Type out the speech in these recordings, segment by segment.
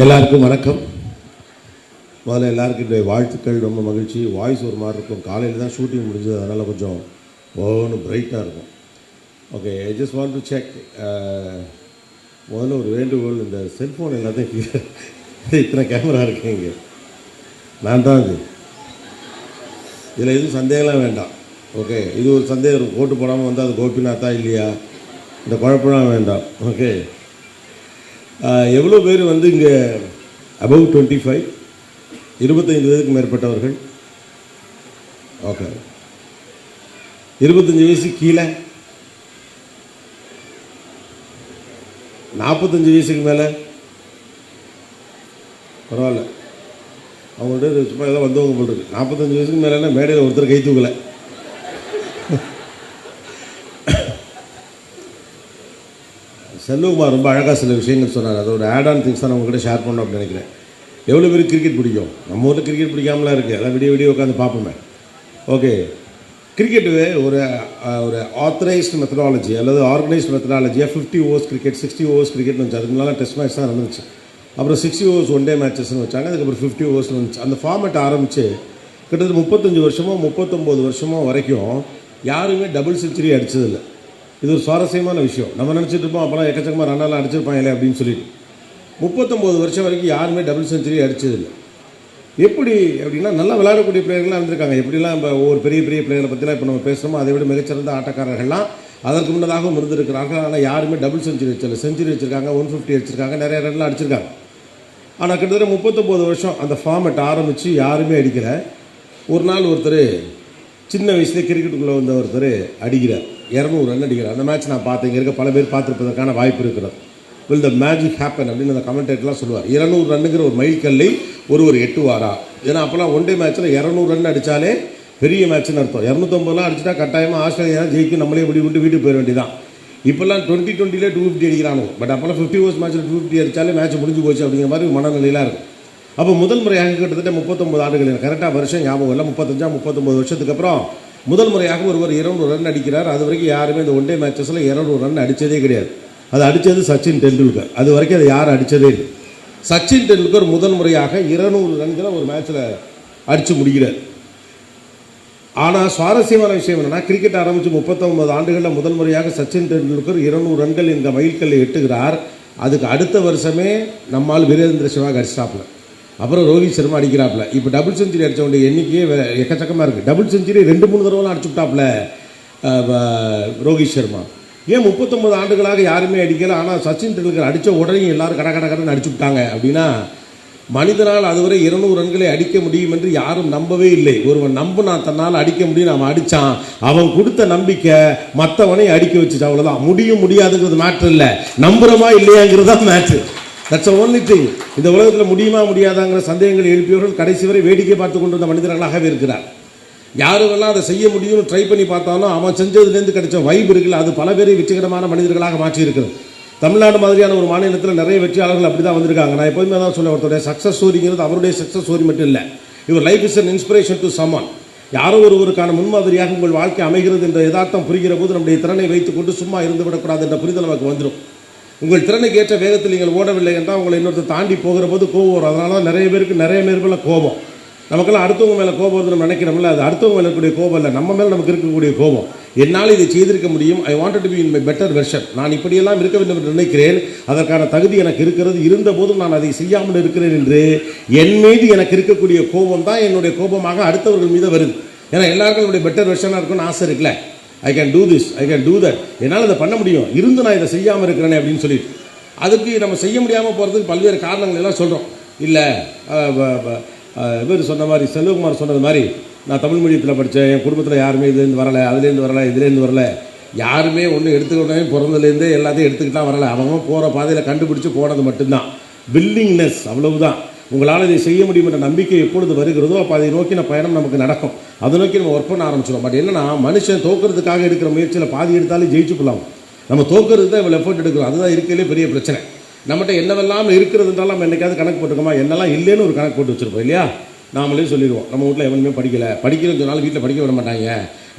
எல்லாருக்கும் வணக்கம். முதல்ல எல்லாருக்கும் என்னுடைய வாழ்த்துக்கள். ரொம்ப மகிழ்ச்சி. வாய்ஸ் ஒரு மாதிரி இருக்கும். காலையில் தான் ஷூட்டிங் முடிஞ்சது. அதனால் கொஞ்சம் ஓன்னு பிரைட்டாக இருக்கும். Okay I just want to check முதல்ல ஒரு வேண்டுகோள். இந்த செல்ஃபோன் எல்லாத்தையும் இத்தனை கேமரா இருக்கு இங்கே. நான் தான் அது இதில் எதுவும் சந்தேகம்லாம் வேண்டாம். ஓகே இது ஒரு சந்தேகம். இருக்கும் கோட்டு போடாமல் வந்தால் அது கோபிநாத்தா இல்லையா? இந்த குழப்பம்லாம் வேண்டாம். ஓகே எவ்வளோ பேர் வந்து இங்கே அபவ் டுவெண்ட்டி ஃபைவ்? இருபத்தைந்து வயதுக்கு மேற்பட்டவர்கள். ஓகே. இருபத்தஞ்சி வயசு கீழே. நாற்பத்தஞ்சு வயசுக்கு மேலே. பரவாயில்ல. அவங்கள்ட்ட சும்மா ஏதோ வந்தவங்க போட்டுருக்கு நாற்பத்தஞ்சு வயசுக்கு மேலேனா மேடையில் ஒருத்தர் கை தூக்கலை. செல்வகுமார் ரொம்ப அழகாக சில விஷயங்கள் சொன்னார். அதோட ஆட் ஆன் திங்ஸ் தான் உங்ககிட்ட ஷேர் பண்ணோம் அப்படின்னு நினைக்கிறேன். எவ்வளோ பேருக்கு கிரிக்கெட் பிடிக்கும்? நம்ம ஊரில் கிரிக்கெட் பிடிக்காமலாம் இருக்குது அதான் விடிய விடிய உட்காந்து பார்ப்போமே. ஓகே கிரிக்கெட்டு ஒரு ஒரு ஆத்தரைஸ்டு மெத்தடாலஜி அல்லது organised மெத்தடாலஜியாக fifty overs cricket sixty overs cricket வந்துச்சு. அதுக்கு முன்னால் டெஸ்ட் மேட்ச் தான் நடந்துச்சு. அப்புறம் சிக்ஸ்டி ஓவர்ஸ் ஒன் டே மேட்சஸ்னு வச்சாங்க அதுக்கப்புறம் ஃபிஃப்டி ஓவர்ஸ்னு வந்துச்சு. அந்த ஃபார்மேட் ஆரம்பித்து கிட்டத்தட்ட முப்பத்தஞ்சு வருஷமோ முப்பத்தொம்போது வருஷமோ வரைக்கும் யாருமே டபுள் செஞ்சுரி அடிச்சதில்லை. இது ஒரு சுவாரஸ்யமான விஷயம். நம்ம நினச்சிட்டு இருப்போம் அப்போலாம் எக்கச்சக்கமாக ரன்னெல்லாம் அடிச்சிருப்பாங்களே அப்படின்னு சொல்லிட்டு. முப்பத்தொம்போது வருஷம் வரைக்கும் யாருமே டபுள் செஞ்சுரி அடிச்சதில்லை. எப்படி அப்படின்னா நல்லா விளையாடக்கூடிய பிளேயர்கள்லாம் இருந்திருக்காங்க. எப்படிலாம் இப்போ ஒவ்வொரு பெரிய பெரிய பிளேயரை பற்றிலாம் இப்போ நம்ம பேசுகிறோமோ அதை விட மிகச்சிறந்த ஆட்டக்காரர்கள்லாம் அதற்கு முன்னதாகவும் இருந்திருக்கிறார்கள். ஆனால் யாருமே டபுள் செஞ்சுரி வச்சல செஞ்சுரி வச்சிருக்காங்க ஒன் ஃபிஃப்டி அடிச்சிருக்காங்க நிறைய ரன்லாம் அடிச்சிருக்காங்க. ஆனால் கிட்டத்தட்ட முப்பத்தொம்போது வருஷம் அந்த ஃபார்மெட் ஆரம்பித்து யாருமே அடிக்கலை. ஒரு நாள் ஒருத்தர் சின்ன வயசுலேயே கிரிக்கெட்டுக்குள்ளே வந்த ஒருத்தர் அடிக்கிறார். இரநூறு ரன் அடிக்கிறார் அந்த மேட்ச் நான் பார்த்தேன். இங்கே இருக்க பல பேர் பார்த்துருப்பதற்கான வாய்ப்பு இருக்கிறது. வில் த மேஜிக் ஹேப்பன் அப்படின்னு அந்த கமெண்டேட்டர்லாம் சொல்லுவார். இரநூறு ரன்னுங்கிற ஒரு மைல்கல்லை ஒருவர் எட்டுவாரா? ஏன்னா அப்போலாம் ஒன் டே மேட்ச்சில் இரநூறு ரன் அடித்தாலே பெரிய மேட்ச்னு அர்த்தம். இரநூத்தொம்பதுலாம் அடிச்சுட்டா கட்டாயமாக ஆஸ்திரேலியா ஜெயிக்கும் நம்மளே இப்படி விட்டு வீட்டுக்கு போயிட வேண்டியதான் இப்போல்லாம் டுவெண்ட்டி டுவெண்ட்டிலே டூ ஃபிஃப்டி அடிக்கிறானோ பட் அப்போல்லாம் ஃபிஃப்டி ஓவர்ஸ் மேட்ச்சில் டூ ஃபிஃப்டி அடித்தாலே மேட்ச் முடிஞ்சு போச்சு அப்படிங்கிற மாதிரி மனநிலையெல்லாம் இருக்கும். அப்போ முதல் முறையாக கிட்டத்தட்ட முப்பத்தொம்பது ஆண்டுகள். கரெக்டாக வருஷம் ஞாபகம் இல்லை. முப்பத்தஞ்சா முப்பத்தொம்பது வருஷத்துக்கு அப்புறம் முதல் முறையாக ஒருவர் இருநூறு ரன் அடிக்கிறார். அது வரைக்கும் யாருமே இந்த ஒன் டே மேட்சஸில் இருநூறு ரன் அடித்ததே கிடையாது. அது அடித்தது சச்சின் டெண்டுல்கர். அது வரைக்கும் அது யாரும் அடித்ததே இல்லை. சச்சின் டெண்டுல்கர் முதல் முறையாக இருநூறு ரன்களை ஒரு மேட்ச்சில் அடித்து முடிக்கிறார். ஆனால் சுவாரஸ்யமான விஷயம் என்னென்னா கிரிக்கெட் ஆரம்பித்து முப்பத்தொன்பது ஆண்டுகளில் முதல் முறையாக சச்சின் டெண்டுல்கர் இருநூறு ரன்கள் இந்த மைல்கல்லை எட்டுகிறார். அதுக்கு அடுத்த வருஷமே நம்மால் வீரேந்திர சிவாக அடிச்சிட்டாப்ல அப்புறம் ரோஹித் சர்மா அடிக்கிறாப்ல இப்போ டபுள் செஞ்சுரி அடித்தவனுடைய எண்ணிக்கையே வே- எக்கச்சக்கமாக இருக்குது டபுள் செஞ்சுரி ரெண்டு மூணு தடவைலாம் அடிச்சுட்டாப்ல ரோஹித் சர்மா. ஏன் முப்பத்தொம்பது ஆண்டுகளாக யாருமே அடிக்கல? ஆனால் சச்சின் டெண்டுல்கர் அடித்த உடனே எல்லாரும் கட கட கடன்னு அடிச்சு விட்டாங்க அப்படின்னா மனிதனால் அதுவரை இருநூறு ரன்களை அடிக்க முடியும் என்று யாரும் நம்பவே இல்லை. ஒருவன் நம்பினா தன்னால் அடிக்க முடியும். நாம் அடித்தான் அவன் கொடுத்த நம்பிக்கை மற்றவனை அடிக்க வச்சுச்சு. அவ்வளோதான் முடியும் முடியாதுங்கிறது மேட்ரு இல்லை. நம்புகிறோமா இல்லையாங்கிறது தான் மேட்ரு தட்ஸ் ஓன்லி திங் இந்த உலகத்தில் முடியுமா முடியாதாங்கிற சந்தேகங்கள் எழுப்பியவர்கள் கடைசி வரை வேடிக்கை பார்த்து கொண்டிருந்த மனிதர்களாகவே இருக்கிறார். யாருவெல்லாம் அதை செய்ய முடியும்னு ட்ரை பண்ணி பார்த்தாலும் அவன் செஞ்சதுலேருந்து கிடைச்ச வைப் இருக்குல்ல அது பல பேரை வெற்றிகரமான மனிதர்களாக மாற்றி தமிழ்நாடு மாதிரியான ஒரு மாநிலத்தில் நிறைய வெற்றியாளர்கள் அப்படி தான் வந்திருக்காங்க. நான் எப்போதுமே தான் சொல்ல ஒருத்தருடைய சக்ஸஸ் ஸ்டோரிங்கிறது அவருடைய சக்ஸஸ் ஸ்டோரி மட்டும் இல்லை. இவர் life is an inspiration to someone. யாரோ ஒருவருக்கான முன்மாதிரியாக உங்கள் வாழ்க்கை அமைகிறது என்ற யதார்த்தம் புரிகிற போது நம்முடைய திறனை வைத்துக்கொண்டு சும்மா இருந்து விடக்கூடாது என்ற புரிதல் நமக்கு வந்துடும் உங்கள் திறனுக்கு ஏற்ற வேகத்தில் நீங்கள் ஓடவில்லை என்றால் உங்களை இன்னொருத்தர் தாண்டி போகிற போது கோபம் வரும். அதனால தான் நிறைய பேருக்கு நிறைய பேர் கோபம். நமக்கெல்லாம் அடுத்தவங்க மேலே கோபம் வந்து நம்ம நினைக்கிறோம்ல அது அடுத்தவங்க மேலே இருக்கக்கூடிய கோபம் இல்லை. நம்ம மேலே நமக்கு இருக்கக்கூடிய கோபம். என்னால் இதை செய்திருக்க முடியும். I wanted to be in my better version நான் இப்படியெல்லாம் இருக்க வேண்டும் என்று நினைக்கிறேன். அதற்கான தகுதி எனக்கு இருக்கிறது. இருந்த போதும் நான் அதை செய்யாமல் இருக்கிறேன் என்று என் மீது எனக்கு இருக்கக்கூடிய கோபம் தான் என்னுடைய கோபமாக அடுத்தவர்கள் மீது வருது. ஏன்னா எல்லாருக்கும் என்னுடைய பெட்டர் வெர்ஷனாக இருக்கும்னு ஆசை இருக்குல்ல. I can do this I can do that என்னால் அதை பண்ண முடியும். இருந்து நான் இதை செய்யாமல் இருக்கிறேனே அப்படின்னு சொல்லிட்டு. அதுக்கு நம்ம செய்ய முடியாமல் போகிறதுக்கு பல்வேறு காரணங்கள் எல்லாம் சொல்கிறோம் இல்லை இவர் சொன்ன மாதிரி செல்வகுமார் சொன்னது மாதிரி நான் தமிழ் மீடியத்தில் படித்தேன் என் குடும்பத்தில் யாருமே இதுலேருந்து வரலை அதுலேருந்து வரலை இதுலேருந்து வரல. யாருமே ஒன்று எடுத்துக்கிட்டே பிறந்ததுலேருந்தே எல்லாத்தையும் எடுத்துக்கிட்டா வரலை. அவங்க போகிற பாதையில் கண்டுபிடிச்சி போனது மட்டும்தான். வில்லிங்னஸ் அவ்வளவுதான். உங்களால் இதை செய்ய முடியும் என்ற நம்பிக்கை எப்பொழுது வருகிறதோ அப்போ அதை நோக்கின பயணம் நமக்கு நடக்கும். அதை நோக்கி நம்ம ஒர்க் பண்ண ஆரம்பிச்சிடும் பட் என்னன்னா மனுஷன் தோக்கிறதுக்காக எடுக்கிற முயற்சியில் பாதி எடுத்தாலே ஜெயிச்சு போகலாம் நம்ம தோக்கிறது தான் இவ்வளோ எஃபர்ட் எடுக்கிறோம். அதுதான் இருக்கிறதே பெரிய பிரச்சனை. நம்மகிட்ட என்னவெல்லாம் இருக்கிறதுன்றாலும் நம்ம என்னைக்காவது கணக்கு போட்டுக்கோமா? என்னெல்லாம் இல்லைன்னு ஒரு கணக்கு போட்டு வச்சுருப்போம் இல்லையா? நாமளே சொல்லிடுவோம். நம்ம வீட்டில் எவனுமே படிக்கல. படிக்கிறேன்னு சொன்னாலும் வீட்டில் படிக்க விட மாட்டாங்க.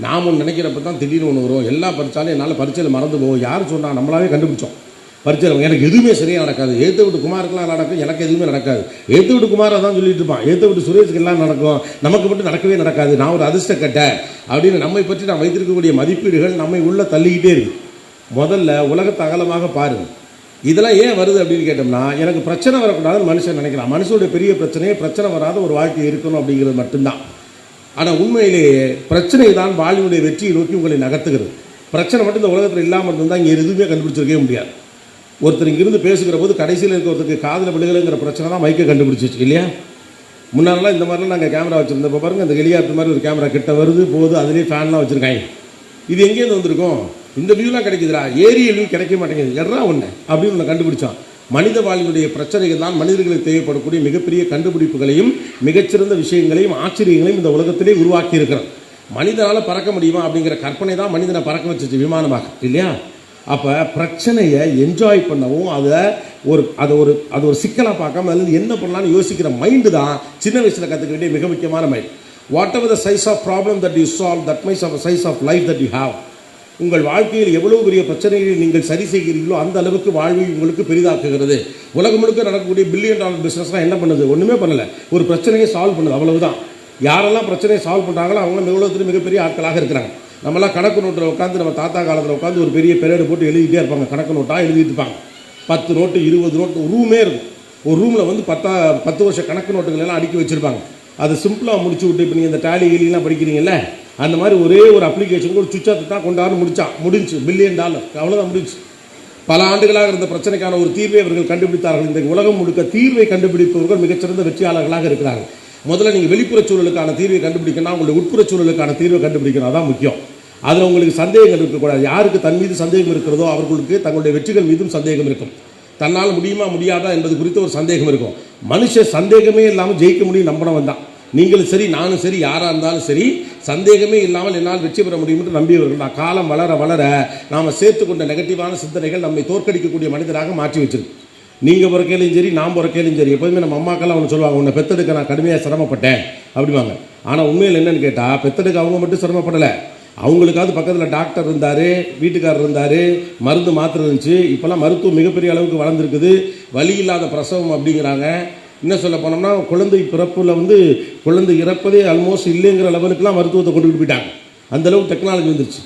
நாம் ஒன்று நினைக்கிறப்ப தான் திடீர்னு ஒன்று வரும். எல்லாம் படித்தாலும் என்னால் பரீட்சையில் மறந்து போகும் யார் சொன்னால் நம்மளாவே கண்டுபிடிச்சோம். பரிச்சை எனக்கு எதுவுமே சரியாக நடக்காது. ஏற்ற விட்டு குமாருக்கெல்லாம் நடக்கும் எனக்கு எதுவுமே நடக்காது. ஏற்ற விட்டு குமாரை தான் சொல்லிட்டு இருப்பான். ஏற்ற விட்டு சுரேஷுக்கு எல்லாம் நடக்கும். நமக்கு மட்டும் நடக்கவே நடக்காது. நான் ஒரு அதிர்ஷ்ட கட்டை அப்படின்னு நம்மை பற்றி நான் வைத்திருக்கக்கூடிய மதிப்பீடுகள் நம்மை உள்ள தள்ளிக்கிட்டே இருக்கு. முதல்ல உலகத்தை அகலமாக பாருங்கள் இதெல்லாம் ஏன் வருது அப்படின்னு கேட்டோம்னா எனக்கு பிரச்சனை வரக்கூடாதுன்னு மனுஷன் நினைக்கிறான். மனுஷனுடைய பெரிய பிரச்சனையே பிரச்சனை வராத ஒரு வாழ்க்கை இருக்கணும் அப்படிங்கிறது மட்டும்தான். ஆனால் உண்மையிலேயே பிரச்சனை தான் வாழ்வினுடைய வெற்றியை நோக்கி உங்களை நகர்த்துகிறது. பிரச்சனை மட்டும் இந்த உலகத்தில் இல்லாமல் இருந்தால் இங்கே எதுவுமே கண்டுபிடிச்சிருக்கவே முடியாது. ஒருத்தர் இங்கிருந்து பேசுகிற போது கடைசியில் இருக்கிறதுக்கு காதில் விழுகலைங்கிற பிரச்சனை தான் மைக்கை கண்டுபிடிச்சிச்சு இல்லையா? முன்னாடிலாம் இந்த மாதிரிலாம் நாங்கள் கேமரா வச்சுருந்தப்போ இப்போ பாருங்கள் இந்த ஹெலிகாப்டர் மாதிரி ஒரு கேமரா கிட்ட வருது போகுது அதுலேயே ஃபேன்லாம் வச்சுருக்காங்க. இது எங்கேருந்து வந்திருக்கும்? இந்த வியூலாம் கிடைக்குதுடா. ஏரிய வியூ கிடைக்க மாட்டேங்குது. எட்ரா ஒன்று அப்படின்னு ஒன்று கண்டுபிடிச்சான். மனித வாழ்வினுடைய பிரச்சனைகள் தான் மனிதர்களுக்கு தேவைப்படக்கூடிய மிகப்பெரிய கண்டுபிடிப்புகளையும் மிகச்சிறந்த விஷயங்களையும் ஆச்சரியங்களையும் இந்த உலகத்திலே உருவாக்கி இருக்கிறோம் மனிதனால் பறக்க முடியுமா அப்படிங்கிற கற்பனை தான் மனிதனை பறக்க வச்சிச்சு விமானமாக. இல்லையா? அப்போ பிரச்சனையை என்ஜாய் பண்ணவும் அதை ஒரு அதை ஒரு அது ஒரு சிக்கலாக பார்க்காம அதில் என்ன பண்ணலாம்னு யோசிக்கிற மைண்டு தான் சின்ன வயசில் கற்றுக்க வேண்டிய மிக முக்கியமான mind whatever the size of problem that you solve that mice of size of life that you have உங்கள் வாழ்க்கையில் எவ்வளவு பெரிய பிரச்சனைகளை நீங்கள் சரி செய்கிறீர்களோ அந்த அளவுக்கு வாழ்வை உங்களுக்கு பெரிதாக்குகிறது. உலகம் முழுக்க நடக்கக்கூடிய பில்லியன் டாலர் பிஸ்னஸ்லாம் என்ன பண்ணுது? ஒன்றுமே பண்ணலை. ஒரு பிரச்சனையை சால்வ் பண்ணுது. அவ்வளவுதான். யாரெல்லாம் பிரச்சனையை சால்வ் பண்ணுறாங்களோ அவங்க உலகத்தில் மிகப்பெரிய ஆட்களாக இருக்கிறாங்க. நம்மலாம் கணக்கு நோட்டில் உட்காந்து நம்ம தாத்தா காலத்தில் உட்காந்து ஒரு பெரிய பெரியடு போட்டு எழுதிட்டே இருப்பாங்க. கணக்கு நோட்டாக எழுதிட்டு இருப்பாங்க. பத்து நோட்டு இருபது நோட்டு ரூமே இருக்கும். ஒரு ரூமில் வந்து பத்தா பத்து வருஷ கணக்கு நோட்டுகள் எல்லாம் அடுக்கி வச்சுருப்பாங்க. அதை சிம்பிளாக முடிச்சு விட்டு இப்போ நீங்கள் இந்த டேலி கீலிலாம் படிக்கிறீங்கல்ல அந்த மாதிரி ஒரே ஒரு அப்ளிகேஷன் ஒரு சுவிட்சை தான் கொண்டாந்து முடிச்சான் முடிஞ்சு பில்லியன் டாலர் அவ்வளோதான் முடிஞ்சு. பல ஆண்டுகளாக இருந்த பிரச்சனைக்கான ஒரு தீர்வை அவர்கள் கண்டுபிடித்தார்கள். இந்த உலகம் முழுக்க தீர்வை கண்டுபிடிப்பவர்கள் மிகச்சிறந்த வெற்றியாளர்களாக இருக்கிறார்கள். முதல்ல நீங்கள் வெளிப்புற சூழலுக்கான தீர்வை கண்டுபிடிக்கணும் உங்களுடைய உட்புற சூழலுக்கான தீர்வை கண்டுபிடிக்கணும். அதான் முக்கியம். அதில் உங்களுக்கு சந்தேகங்கள் இருக்கக்கூடாது. யாருக்கு தன் மீது சந்தேகம் இருக்கிறதோ அவர்களுக்கு தங்களுடைய வெற்றிகள் மீதும் சந்தேகம் இருக்கும். தன்னால் முடியுமா முடியாதா என்பது குறித்து ஒரு சந்தேகம் இருக்கும். மனுஷன் சந்தேகமே இல்லாமல் ஜெயிக்க முடியும் நம்பினவன் தான். நீங்களும் சரி நானும் சரி யாராக இருந்தாலும் சரி சந்தேகமே இல்லாமல் என்னால் வெற்றி பெற முடியும் என்று நம்பியவர்கள். நான் காலம் வளர வளர நாம் சேர்த்து கொண்ட நெகட்டிவான சிந்தனைகள் நம்மை தோற்கடிக்கக்கூடிய மனிதராக மாற்றி வச்சிருக்கு. நீங்கள் பிறக்கையிலும் சரி நான் பிறக்கையிலும் சரி எப்போதுமே நம்ம அம்மாக்கெல்லாம் ஒன்று சொல்லுவாங்க உன்னை பெத்தெடுக்க நான் கடுமையாக சிரமப்பட்டேன். அப்படிவாங்க ஆனால் உண்மையில் என்னன்னு கேட்டால் பெத்தெடுக்க அவங்க மட்டும் சிரமப்படலை. அவங்களுக்காவது பக்கத்தில் டாக்டர் இருந்தார் வீட்டுக்காரர் இருந்தார் மருந்து மாத்திரை இருந்துச்சு. இப்போல்லாம் மருத்துவம் மிகப்பெரிய அளவுக்கு வளர்ந்துருக்குது. வலி இல்லாத பிரசவம் அப்படிங்கிறாங்க. என்ன சொல்ல போனோம்னா குழந்தை பிறப்பில் வந்து குழந்தை இறப்பதே ஆல்மோஸ்ட் இல்லைங்கிற லெவலுக்குலாம் மருத்துவத்தை கொண்டுகிட்டு போயிட்டாங்க அந்தளவுக்கு டெக்னாலஜி வந்துருச்சு.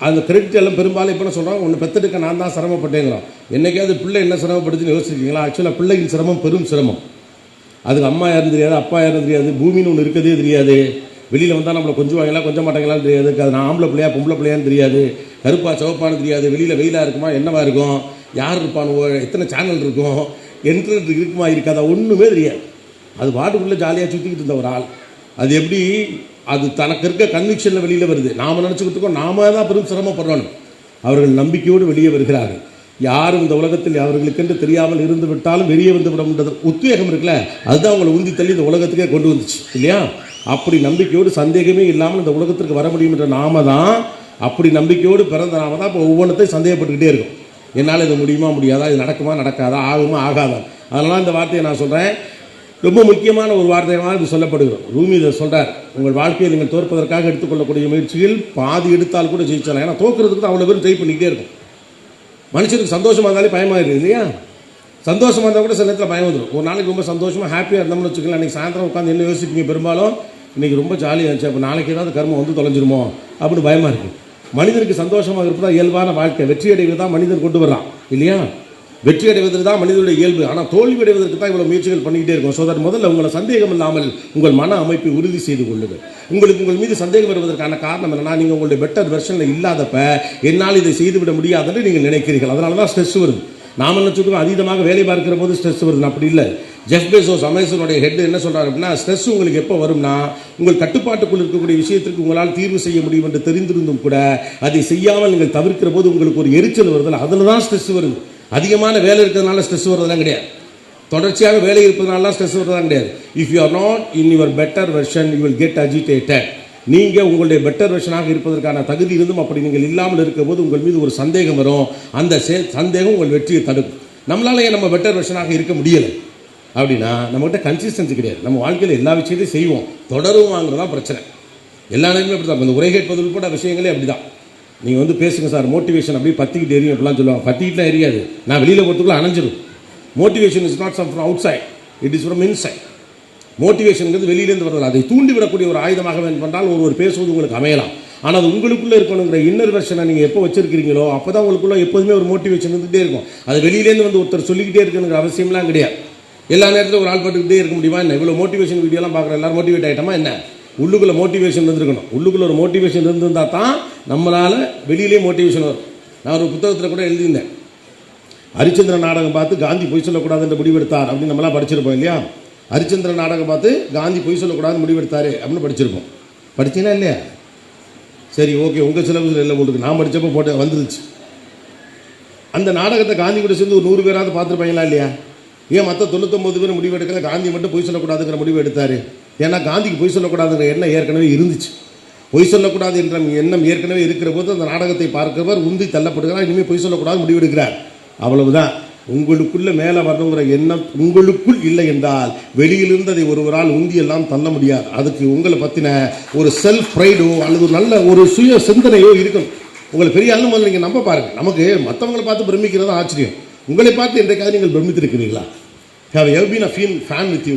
அந்த கிரெடிட் எல்லாம் பெரும்பாலும் இப்போ என்ன சொல்கிறாங்க ஒன்று பெத்தெடுக்க நான் தான் சிரமப்பட்டேங்கிறோம் என்னைக்காவது பிள்ளை என்ன சிரமப்படுதுன்னு யோசிச்சிருக்கீங்களா? ஆக்சுவலாக பிள்ளையின் சிரமம் பெரும் சிரமம். அதுக்கு அம்மா யாரும் தெரியாது அப்பா யாரும் தெரியாது பூமின்னு ஒன்று இருக்கதே தெரியாது. வெளியில் வந்தால் நம்மளை கொஞ்சம் வாங்கலாம் கொஞ்சம் மாட்டாங்களான்னு தெரியாது. அது நான் ஆம்பளை பிள்ளையா பொம்பளை பிள்ளையான்னு தெரியாது. கருப்பா சிவப்பான்னு தெரியாது. வெளியில் வெயிலாக இருக்குமா என்னவா இருக்கும்? யார் இருப்பானுவோ எத்தனை சேனல் இருக்கும்? என்ட்ரன்ஸ் இருக்குமா இருக்காதா? ஒன்றுமே தெரியாது. அது பாட்டுக்குள்ளே ஜாலியாக சுற்றிக்கிட்டு இருந்த ஒரு ஆள். அது எப்படி? அது தனக்கு இருக்க கன்விக்ஷனில் வெளியில் வருது. நாம் நினச்சிக்கிட்டு இருக்கோம் நாம தான் பெரும் சிரமப்படுறோம் அவர்கள் நம்பிக்கையோடு வெளியே வருகிறார்கள். யாரும் இந்த உலகத்தில் அவர்களுக்கென்று தெரியாமல் இருந்து விட்டாலும் வெளியே வந்து விட உத்வேகம் இருக்குல்ல? அதுதான் அவங்களை உந்தி தள்ளி இந்த உலகத்துக்கே கொண்டு வந்துச்சு. இல்லையா? அப்படி நம்பிக்கையோடு சந்தேகமே இல்லாமல் இந்த உலகத்திற்கு வர முடியும் என்ற நாம தான் அப்படி நம்பிக்கையோடு பிறந்த நாம தான் இப்போ ஒவ்வொன்றத்தையும் சந்தேகப்பட்டுக்கிட்டே இருக்கும். என்னால் இது முடியுமா முடியாதா இது நடக்குமா நடக்காதா ஆகுமா ஆகாதா? அதனால இந்த வார்த்தையை நான் சொல்கிறேன் ரொம்ப முக்கியமான ஒரு வார்த்தையாக இது சொல்லப்படுகிறோம் ரூமி இதை சொல்கிறார் உங்கள் வாழ்க்கையை நீங்கள் தோற்பதற்காக எடுத்துக்கொள்ளக்கூடிய முயற்சியில் பாதி எடுத்தால் கூட ஜெயிச்சலாம் ஏன்னா தோக்கிறதுக்கு தான் அவ்வளோ பேரும் ட்ரை பண்ணிக்கிட்டே இருக்கும். மனுஷனுக்கு சந்தோஷமாக இருந்தாலே பயமாயிருது இல்லையா? சந்தோஷமாக இருந்தால் கூட சில நேரத்தில் பயம் வந்துடும் ஒரு நாளைக்கு ரொம்ப சந்தோஷமாக ஹாப்பியாக இருந்தோம்னு வச்சுக்கலாம் அன்றைக்கி சாயந்தரம் உட்காந்து என்ன யோசிப்பீங்க பெரும்பாலும்? இன்றைக்கி ரொம்ப ஜாலியாக இருந்துச்சு அப்போ நாளைக்கு ஏதாவது கர்மம் வந்து தொலைஞ்சிருமோ? அப்படின்னு பயமாக இருக்குது மனிதனுக்கு சந்தோஷமாக இருப்பதா இயல்பான வாழ்க்கை. வெற்றி அடைவது தான் மனிதன் கொண்டு வர்றான். இல்லையா? வெற்றி அடைவதற்கு தான் மனிதனுடைய இயல்பு. ஆனால் தோல்வி அடைவதற்கு தான் இவ்வளோ முயற்சிகள் பண்ணிக்கிட்டே இருக்கும். ஸோ தட் முதல்ல உங்களை சந்தேகம் இல்லாமல் உங்கள் மன அமைப்பை உறுதி செய்து கொள்ளுங்கள். உங்களுக்கு உங்கள் மீது சந்தேகம் வருவதற்கான காரணம் என்னன்னா நீங்கள் உங்களுடைய பெட்டர் வெர்ஷனில் இல்லாதப்ப என்னால் இதை செய்துவிட முடியாதுன்னு நீங்கள் நினைக்கிறீர்கள். அதனால தான் ஸ்ட்ரெஸ் வருது. நாம நினச்சிருக்கோம் அதீதமாக வேலை பார்க்கிற போது ஸ்ட்ரெஸ் வருது அப்படி இல்லை. ஜெஃப் பேசோஸ் அமேசனுடைய ஹெட் என்ன சொல்கிறார் அப்படின்னா ஸ்ட்ரெஸ் உங்களுக்கு எப்போ வரும்னா உங்கள் கட்டுப்பாட்டுக்குள் இருக்கக்கூடிய விஷயத்திற்கு உங்களால் தீர்வு செய்ய முடியும் என்று தெரிந்திருந்தும் கூட அதை செய்யாமல் நீங்கள் தவிர்க்கிற போது உங்களுக்கு ஒரு எரிச்சல் வருதுல்ல அதில் தான் ஸ்ட்ரெஸ் வருது. அதிகமான வேலை இருக்கிறதுனால ஸ்ட்ரெஸ் வருதெல்லாம் கிடையாது. தொடர்ச்சியாக வேலை இருப்பதனால ஸ்ட்ரெஸ் வருதெல்லாம் கிடையாது. If you are not in your better version you will get agitated நீங்கள் உங்களுடைய பெட்டர் வெர்ஷனாக இருப்பதற்கான தகுதி இருந்தும் அப்படி நீங்கள் இல்லாமல் இருக்கும்போது உங்கள் மீது ஒரு சந்தேகம் வரும். அந்த சே- சந்தேகம் உங்கள் வெற்றியை தடுக்கும். நம்மளால ஏன் நம்ம பெட்டர் வெர்ஷனாக இருக்க முடியலை. அப்படின்னா நம்மகிட்ட கன்சிஸ்டன்சி கிடையாது. நம்ம வாழ்க்கையில் எல்லா விஷயத்தையும் செய்வோம். தொடரும் வாங்குறதான் பிரச்சனை. எல்லா நேரமே அப்படி தான் இந்த உரை கேட்பது உட்பட விஷயங்களே அப்படி தான் நீங்கள் வந்து பேசுங்க சார் மோட்டிவேஷன் அப்படியே பற்றிக்கிட்டு எரியும் அப்படிலாம் சொல்லுவாங்க. பற்றிக்கிட்டுலாம் எரியாது. நான் வெளியில் போகிறதுக்குள்ள அணைஞ்சிடும் motivation is not some from outside it is from inside மோட்டிவேஷனுங்கிறது வெளியிலேருந்து வரல அதை தூண்டிவிடக்கூடிய ஒரு ஆயுதமாக வேண்டுமென்றால் ஒருவர் பேசுவது உங்களுக்கு அமையலாம். ஆனால் அது உங்களுக்குள்ளே இருக்கணுங்கிற இன்னர் வெர்ஷனை நீங்கள் எப்போ வச்சிருக்கிறீங்களோ அப்போ தான் உங்களுக்குள்ளே எப்போதுமே ஒரு மோட்டிவேஷன் இருந்துகிட்டே இருக்கும். அது வெளியிலேருந்து வந்து ஒருத்தர் சொல்லிக்கிட்டே இருக்கணுங்கிற அவசியம்லாம் கிடையாது. எல்லா நேரத்தில் ஒரு ஆள் பட்டுக்கிட்டே இருக்க முடியுமா என்ன? இவ்வளோ மோட்டிவேஷன் வீடியோலாம் பார்க்குற எல்லாரும் மோட்டிவேட் ஆகிட்டோமா என்ன? உள்ளுக்குள்ளே மோட்டிவேஷன் இருந்திருக்கணும். உள்ளுக்குள்ளே ஒரு மோட்டிவேஷன் இருந்திருந்தால் தான் நம்மளால் வெளியிலே மோட்டிவேஷன் வரும். நான் ஒரு புத்தகத்தில் கூட எழுதியிருந்தேன். ஹரிச்சந்திர நாடகம் பார்த்து காந்தி பொய் சொல்லக்கூடாதுன்ற முடிவெடுத்தார் அப்படின்னு நம்மளாம் படிச்சிருப்போம் இல்லையா? ஹரிச்சந்திர நாடகம் பார்த்து காந்தி பொய் சொல்லக்கூடாது முடிவெடுத்தாரு அப்படின்னு படிச்சிருப்போம். படிச்சீங்கன்னா இல்லையா? சரி ஓகே. உங்கள் சிலபஸில் இல்லை உங்களுக்கு நான் படித்தப்போ போட்டு வந்துருச்சு. அந்த நாடகத்தை காந்தி கூட சேர்ந்து ஒரு நூறு பேராவது பார்த்துருப்பாங்களா இல்லையா? ஏன் மற்ற தொண்ணூத்தொம்பது பேர் முடிவு எடுக்கல காந்தி மட்டும் பொய் சொல்லக்கூடாதுங்கிற முடிவு எடுத்தார் ஏன்னா காந்திக்கு பொய் சொல்லக்கூடாதுங்கிற எண்ணம் ஏற்கனவே இருந்துச்சு. பொய் சொல்லக்கூடாது என்ற எண்ணம் ஏற்கனவே இருக்கிற போது அந்த நாடகத்தை பார்க்கிறவர் உந்தி தள்ளப்படுகிறார். இனிமேல் பொய் சொல்லக்கூடாது முடிவெடுக்கிறார். அவ்வளவுதான். உங்களுக்குள்ளே மேலே வரணுங்கிற எண்ணம் உங்களுக்குள் இல்லை என்றால் வெளியிலிருந்து அதை ஒருவரால் உந்தியெல்லாம் தள்ள முடியாது. அதுக்கு உங்களை பற்றின ஒரு செல்ஃப் ப்ரைடோ அல்லது ஒரு நல்ல ஒரு சுய சிந்தனையோ இருக்கணும். உங்களை பெரிய ஆளும் முதல்ல நீங்கள் நம்ப பாருங்க. நமக்கு மற்றவங்களை பார்த்து பிரமிக்கிறது ஆச்சரியம். உங்களை பார்த்து என்றைக்காவது நீங்கள் பிரமித்திருக்கிறீர்களா? Have how been a fan fan with you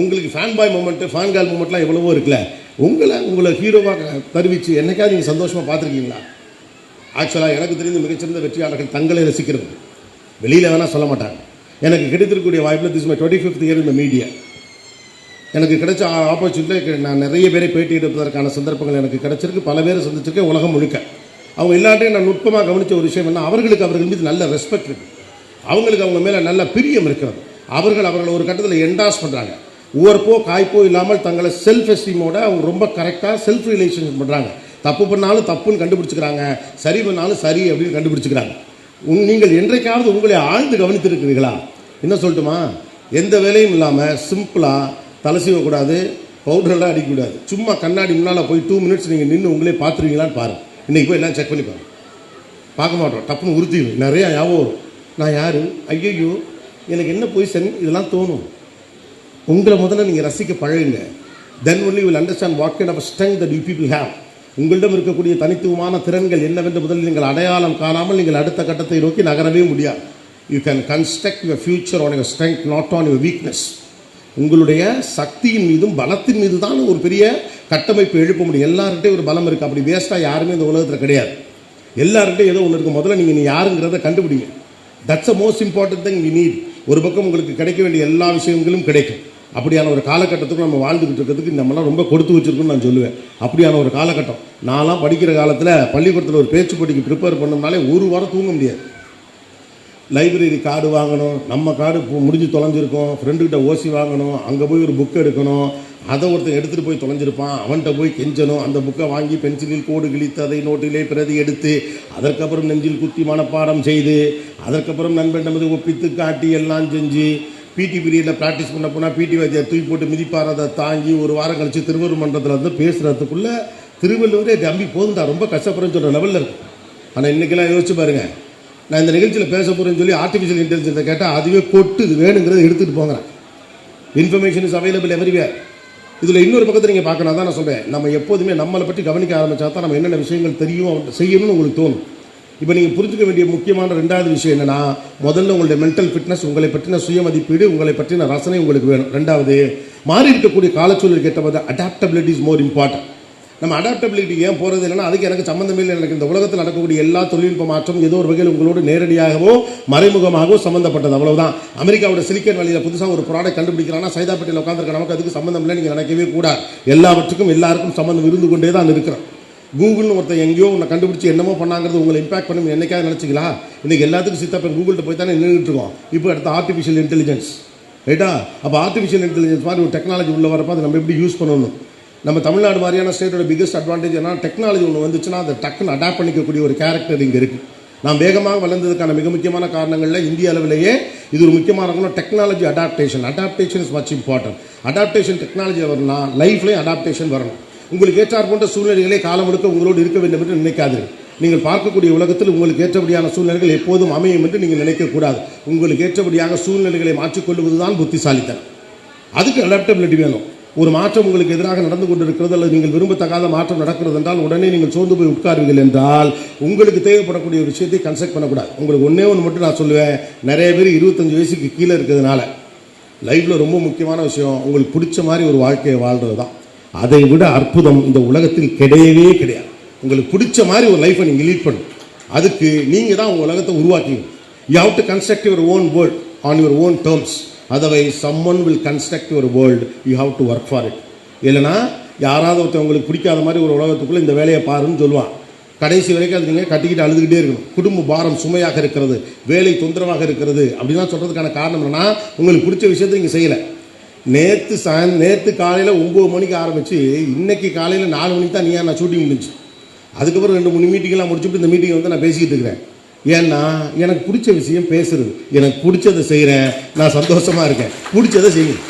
உங்களுக்கு fan boy moment fan girl மூமெண்ட்லாம் எவ்வளவோ இருக்குல்ல. உங்களை உங்களை ஹீரோவாக தருவிச்சு என்னைக்காவது நீங்கள் சந்தோஷமாக பார்த்துருக்கீங்களா? ஆக்சுவலாக எனக்கு தெரிந்த மிகச்சிறந்த வெற்றியாளர்கள் தங்களை ரசிக்கிறது. வெளியில் வேணால் சொல்ல மாட்டாங்க. எனக்கு கிடைத்திருக்கக்கூடிய வாய்ப்பில் this my twenty fifth year இந்த மீடியா எனக்கு கிடைச்ச ஆப்பர்ச்சுனிட்டியில் நான் நிறைய பேரை பேட்டி எடுப்பதற்கான சந்தர்ப்பங்கள் எனக்கு கிடைச்சிருக்கு. பல பேரை சந்திச்சிருக்கேன் உலகம் முழுக்க. அவங்க எல்லாத்தையும் நான் நுட்பமாக கவனித்த ஒரு விஷயம் என்ன அவர்களுக்கு அவர்கள் மீது நல்ல ரெஸ்பெக்ட் இருக்குது அவங்களுக்கு அவங்க மேலே நல்ல பிரியம் இருக்கிறது. அவர்கள் அவர்கள் ஒரு கட்டத்தில் என்டாஸ் பண்ணுறாங்க உவர்ப்போ காய்ப்போ இல்லாமல் தங்களை செல்ஃப் எஸ்டீமோட அவங்க ரொம்ப கரெக்டாக செல்ஃப் ரிலேஷன்ஷிப் பண்ணுறாங்க தப்பு பண்ணாலும் தப்புன்னு கண்டுபிடிச்சிக்கிறாங்க. சரி பண்ணாலும் சரி அப்படின்னு கண்டுபிடிச்சிக்கிறாங்க. உங் நீங்கள் என்றைக்காவது உங்களை ஆழ்ந்து கவனித்திருக்கிறீர்களா? என்ன சொல்லட்டுமா? எந்த வேலையும் இல்லாமல் சிம்பிளாக தலை சீவக்கூடாது பவுடரெல்லாம் அடிக்கக்கூடாது. சும்மா கண்ணாடி முன்னால் போய் டூ மினிட்ஸ் நீங்கள் நின்று உங்களே பார்த்துருவீங்களான்னு பாருங்கள் இன்றைக்கி போய் எல்லாம் செக் பண்ணி பாருங்கள் பார்க்க மாட்டோம். டப்புன்னு உறுத்தி நிறையா ஞாபகம் வரும். நான் யார்? ஐயையோ எனக்கு என்ன பொசிஷன் இதெல்லாம் தோணும். உங்களை முதல்ல நீங்கள் ரசிக்க பழகுங்க. Then only will understand what kind of strength that you people have உங்களிடம் இருக்கக்கூடிய தனித்துவமான திறன்கள் என்னவென்று முதலில் நீங்கள் அடையாளம் காணாமல் நீங்கள் அடுத்த கட்டத்தை நோக்கி நகரவே முடியாது. You can construct your future on your strength not on your weakness உங்களுடைய சக்தியின் மீதும் பலத்தின் மீது தான் ஒரு பெரிய கட்டமைப்பு எழுப்ப முடியும். எல்லார்கிட்டையும் ஒரு பலம் இருக்குது அப்படி வேஸ்ட்டாக யாருமே இந்த உலகத்தில் கிடையாது. எல்லார்கிட்டையும் ஏதோ ஒன்று இருக்குது முதல்ல நீங்கள் நீ யாருங்கிறத கண்டுபிடிங்க. That's a most important thing we need ஒரு பக்கம் உங்களுக்கு கிடைக்க வேண்டிய எல்லா விஷயங்களும் கிடைக்கும். அப்படியான ஒரு காலகட்டத்துக்கு நம்ம வாழ்ந்துக்கிட்டு இருக்கிறதுக்கு நம்மளாம் ரொம்ப கொடுத்து வச்சிருக்கோம்னு நான் சொல்லுவேன். அப்படியான ஒரு காலகட்டம். நான்லாம் படிக்கிற காலத்தில் பள்ளிக்கூடத்தில் ஒரு பேச்சு போட்டிக்கு ப்ரிப்பேர் பண்ணோம்னாலே ஒரு வாரம் தூங்க முடியாது. லைப்ரரி கார்டு வாங்கணும். நம்ம கார்டு முடிஞ்சு தொலைஞ்சிருக்கோம். ஃப்ரெண்டுக்கிட்ட ஓசி வாங்கணும். அங்கே போய் ஒரு புக் எடுக்கணும். அதை ஒருத்தன் எடுத்துகிட்டு போய் தொலைஞ்சிருப்பான். அவன்கிட்ட போய் கெஞ்சணும். அந்த புக்கை வாங்கி பென்சிலில் கோடு கிழித்து அதை நோட்டிலே பிரதி எடுத்து அதற்கப்புறம் நெஞ்சில் குத்தி மனப்பாடம் செய்து அதற்கப்புறம் நண்பன் நமது ஒப்பித்து காட்டி எல்லாம் செஞ்சு பிடி பீரியடில் ப்ராக்டிஸ் பண்ண போனால் பிடி வாத்தியார் தூக்கி போட்டு மிதிப்பார். அதை தாங்கி ஒரு வாரம் கழித்து திருவள்ளுவர் மன்றத்தில் வந்து பேசுகிறதுக்குள்ளே திருவள்ளுவரே தம்பி போதும்டா ரொம்ப கஷ்டப்படுறேன்னு சொல்கிற லெவலில் இருக்கும் ஆனால் இன்றைக்கெல்லாம் யோசிச்சு பாருங்கள் நான் இந்த நிகழ்ச்சியில் பேச போகிறேன்னு சொல்லி ஆர்டிஃபிஷியல் இன்டெலிஜென்ஸை கேட்டால் அதுவே கொட்டு இது வேணுங்கிறத எடுத்துகிட்டு போங்கிறேன் இன்ஃபர்மேஷன் இஸ் அவைலபிள் எவ்ரிவேர் இதில் இன்னொரு பக்கத்தை நீங்கள் பார்க்கணும். தான் நான் சொல்கிறேன் நம்ம எப்போதுமே நம்மளை பற்றி கவனிக்க ஆரம்பித்தா தான் நம்ம என்னென்ன விஷயங்கள் தெரியும் செய்யணும்னு உங்களுக்கு தோணும். இப்போ நீங்கள் புரிஞ்சுக்க வேண்டிய முக்கியமான ரெண்டாவது விஷயம் என்னென்னா முதல்ல உங்களுடைய மென்டல் ஃபிட்னஸ் உங்களை பற்றின சுய மதிப்பீடு உங்களை பற்றின ரசனை உங்களுக்கு வேணும். ரெண்டாவது மாறி இருக்கக்கூடிய காலச்சூழலுக்கு ஏற்ற மாதிரி அடாப்டபிலிட்டி இஸ் மோர் இம்பார்ட்டன்ட் நம்ம அடாப்டபிலிட்டி ஏன் போகிறது இல்லைன்னா அதுக்கு எனக்கு சம்மந்தமே இல்லை. எனக்கு இந்த உலகத்தில் நடக்கக்கூடிய எல்லா தொழில்நுட்ப மாற்றம் ஏதோ ஒரு வகையில் உங்களோட நேரடியாகவோ மறைமுகமாகவோ சம்மந்தப்பட்டது அவ்வளவுதான். அமெரிக்காவோட சிலிக்கன் வழியில் புதுசாக ஒரு ப்ராடக்ட் கண்டுபிடிக்கிறான்னா சைதாப்பேட்டையில் உட்காந்துருக்க நமக்கு அதுக்கு சம்மந்தம் இல்லை நீங்கள் நினைக்கவே கூடாது. எல்லாவற்றுக்கும் எல்லாருக்கும் சம்மந்தம் இருந்து கொண்டே தான் இருக்கிறோம். கூகுள்னு ஒருத்தன் எங்கேயோ உன்னை கண்டுபிடிச்சி என்னமோ பண்ணாங்கிறது உங்களை இம்பாக்ட் பண்ணி என்னைக்காவது நினச்சிங்களா? இன்றைக்கி எல்லாத்துக்கும் சித்தப்பன் கூகுள்கிட்ட போய் தானே நின்றுட்டு இருக்கோம் இப்போ அடுத்த ஆர்டிஃபிஷியல் இன்டெலிஜென்ஸ் ரைட்டா? அப்போ ஆர்டிஃபிஷியல் இன்டெலிஜென்ஸ் மாதிரி ஒரு டெக்னாலஜி உள்ள வரப்போ அதை நம்ம எப்படி யூஸ் பண்ணணும்? நம்ம தமிழ்நாடு மாதிரியான ஸ்டேட்டோட பிகஸ்ட் அட்வான்டேஜ் என்ன டெக்னாலஜி ஒன்று வந்துச்சுன்னா அதை டக்குன்னு அடாப்ட் பண்ணிக்கக்கூடிய ஒரு கேரக்டர் இங்கே இருக்குது நாம் வேகமாக வளர்ந்ததுக்கான மிக முக்கியமான காரணங்களில் இந்திய அளவிலேயே இது ஒரு முக்கியமான technology adaptation adaptation is much important adaptation technology வரணும்னா லைஃப்லேயும் அடாப்டேஷன் வரணும். உங்களுக்கு ஏற்றார் போன்ற சூழ்நிலைகளே காலம் முழுக்க உங்களோடு இருக்க வேண்டும் என்று நினைக்காதீர்கள். நீங்கள் பார்க்கக்கூடிய உலகத்தில் உங்களுக்கு ஏற்றபடியான சூழ்நிலைகள் எப்போதும் அமையும் என்று நீங்கள் நினைக்கக்கூடாது உங்களுக்கு ஏற்றபடியாக சூழ்நிலைகளை மாற்றிக்கொள்வதுதான் புத்திசாலித்தனம். அதுக்கு அடாப்டபிலிட்டி வேணும். ஒரு மாற்றம் உங்களுக்கு எதிராக நடந்து கொண்டிருக்கிறது அல்லது நீங்கள் விரும்பத்தகாத மாற்றம் நடக்கிறது என்றால் உடனே நீங்கள் சோர்ந்து போய் உட்காருவீர்கள் என்றால் உங்களுக்கு தேவைப்படக்கூடிய ஒரு விஷயத்தை கன்செக்ட் பண்ணக்கூடாது. உங்களுக்கு ஒன்றே ஒன்று மட்டும் நான் சொல்லுவேன். நிறைய பேர் இருபத்தஞ்சு வயசுக்கு கீழே இருக்கிறதுனால லைஃப்பில் ரொம்ப முக்கியமான விஷயம் உங்களுக்கு பிடிச்ச மாதிரி ஒரு வாழ்க்கையை வாழ்கிறது தான் அதை விட அற்புதம் இந்த உலகத்தில் கிடையவே கிடையாது. உங்களுக்கு பிடிச்ச மாதிரி ஒரு லைஃப்பை நீங்கள் லீட் பண்ணும் அதுக்கு நீங்கள் தான் உங்கள் உலகத்தை உருவாக்கிங்க you have to construct your own world on your own terms otherwise someone will construct your world you have to work for it இல்லைனா யாராவது ஒருத்தவங்களுக்கு பிடிக்காத மாதிரி ஒரு உலகத்துக்குள்ளே இந்த வேலையை பாருன்னு சொல்லுவான். கடைசி வரைக்கும் அது நீங்கள் கட்டிக்கிட்டு அழுதுகிட்டே இருக்கணும். குடும்ப பாரம் சுமையாக இருக்கிறது. வேலை தொந்தரவாக இருக்கிறது. அப்படிலாம் சொல்கிறதுக்கான காரணம் என்னன்னா உங்களுக்கு பிடிச்ச விஷயத்த நீங்கள் செய்யலை. நேற்று சா நேற்று காலையில் ஒம்பது மணிக்கு ஆரம்பித்து இன்றைக்கி காலையில் நாலு மணிக்கு தான் நீ நான் ஷூட்டிங் முடிஞ்சு அதுக்கப்புறம் ரெண்டு மூணு மீட்டிங்லாம் முடிச்சுட்டு இந்த மீட்டிங் வந்து நான் பேசிக்கிட்டு இருக்கிறேன். ஏன்னா எனக்கு பிடிச்ச விஷயம் பேசுறது. எனக்கு பிடிச்சதை செய்கிறேன் நான் சந்தோஷமாக இருக்கேன். பிடிச்சதை செய்யுங்க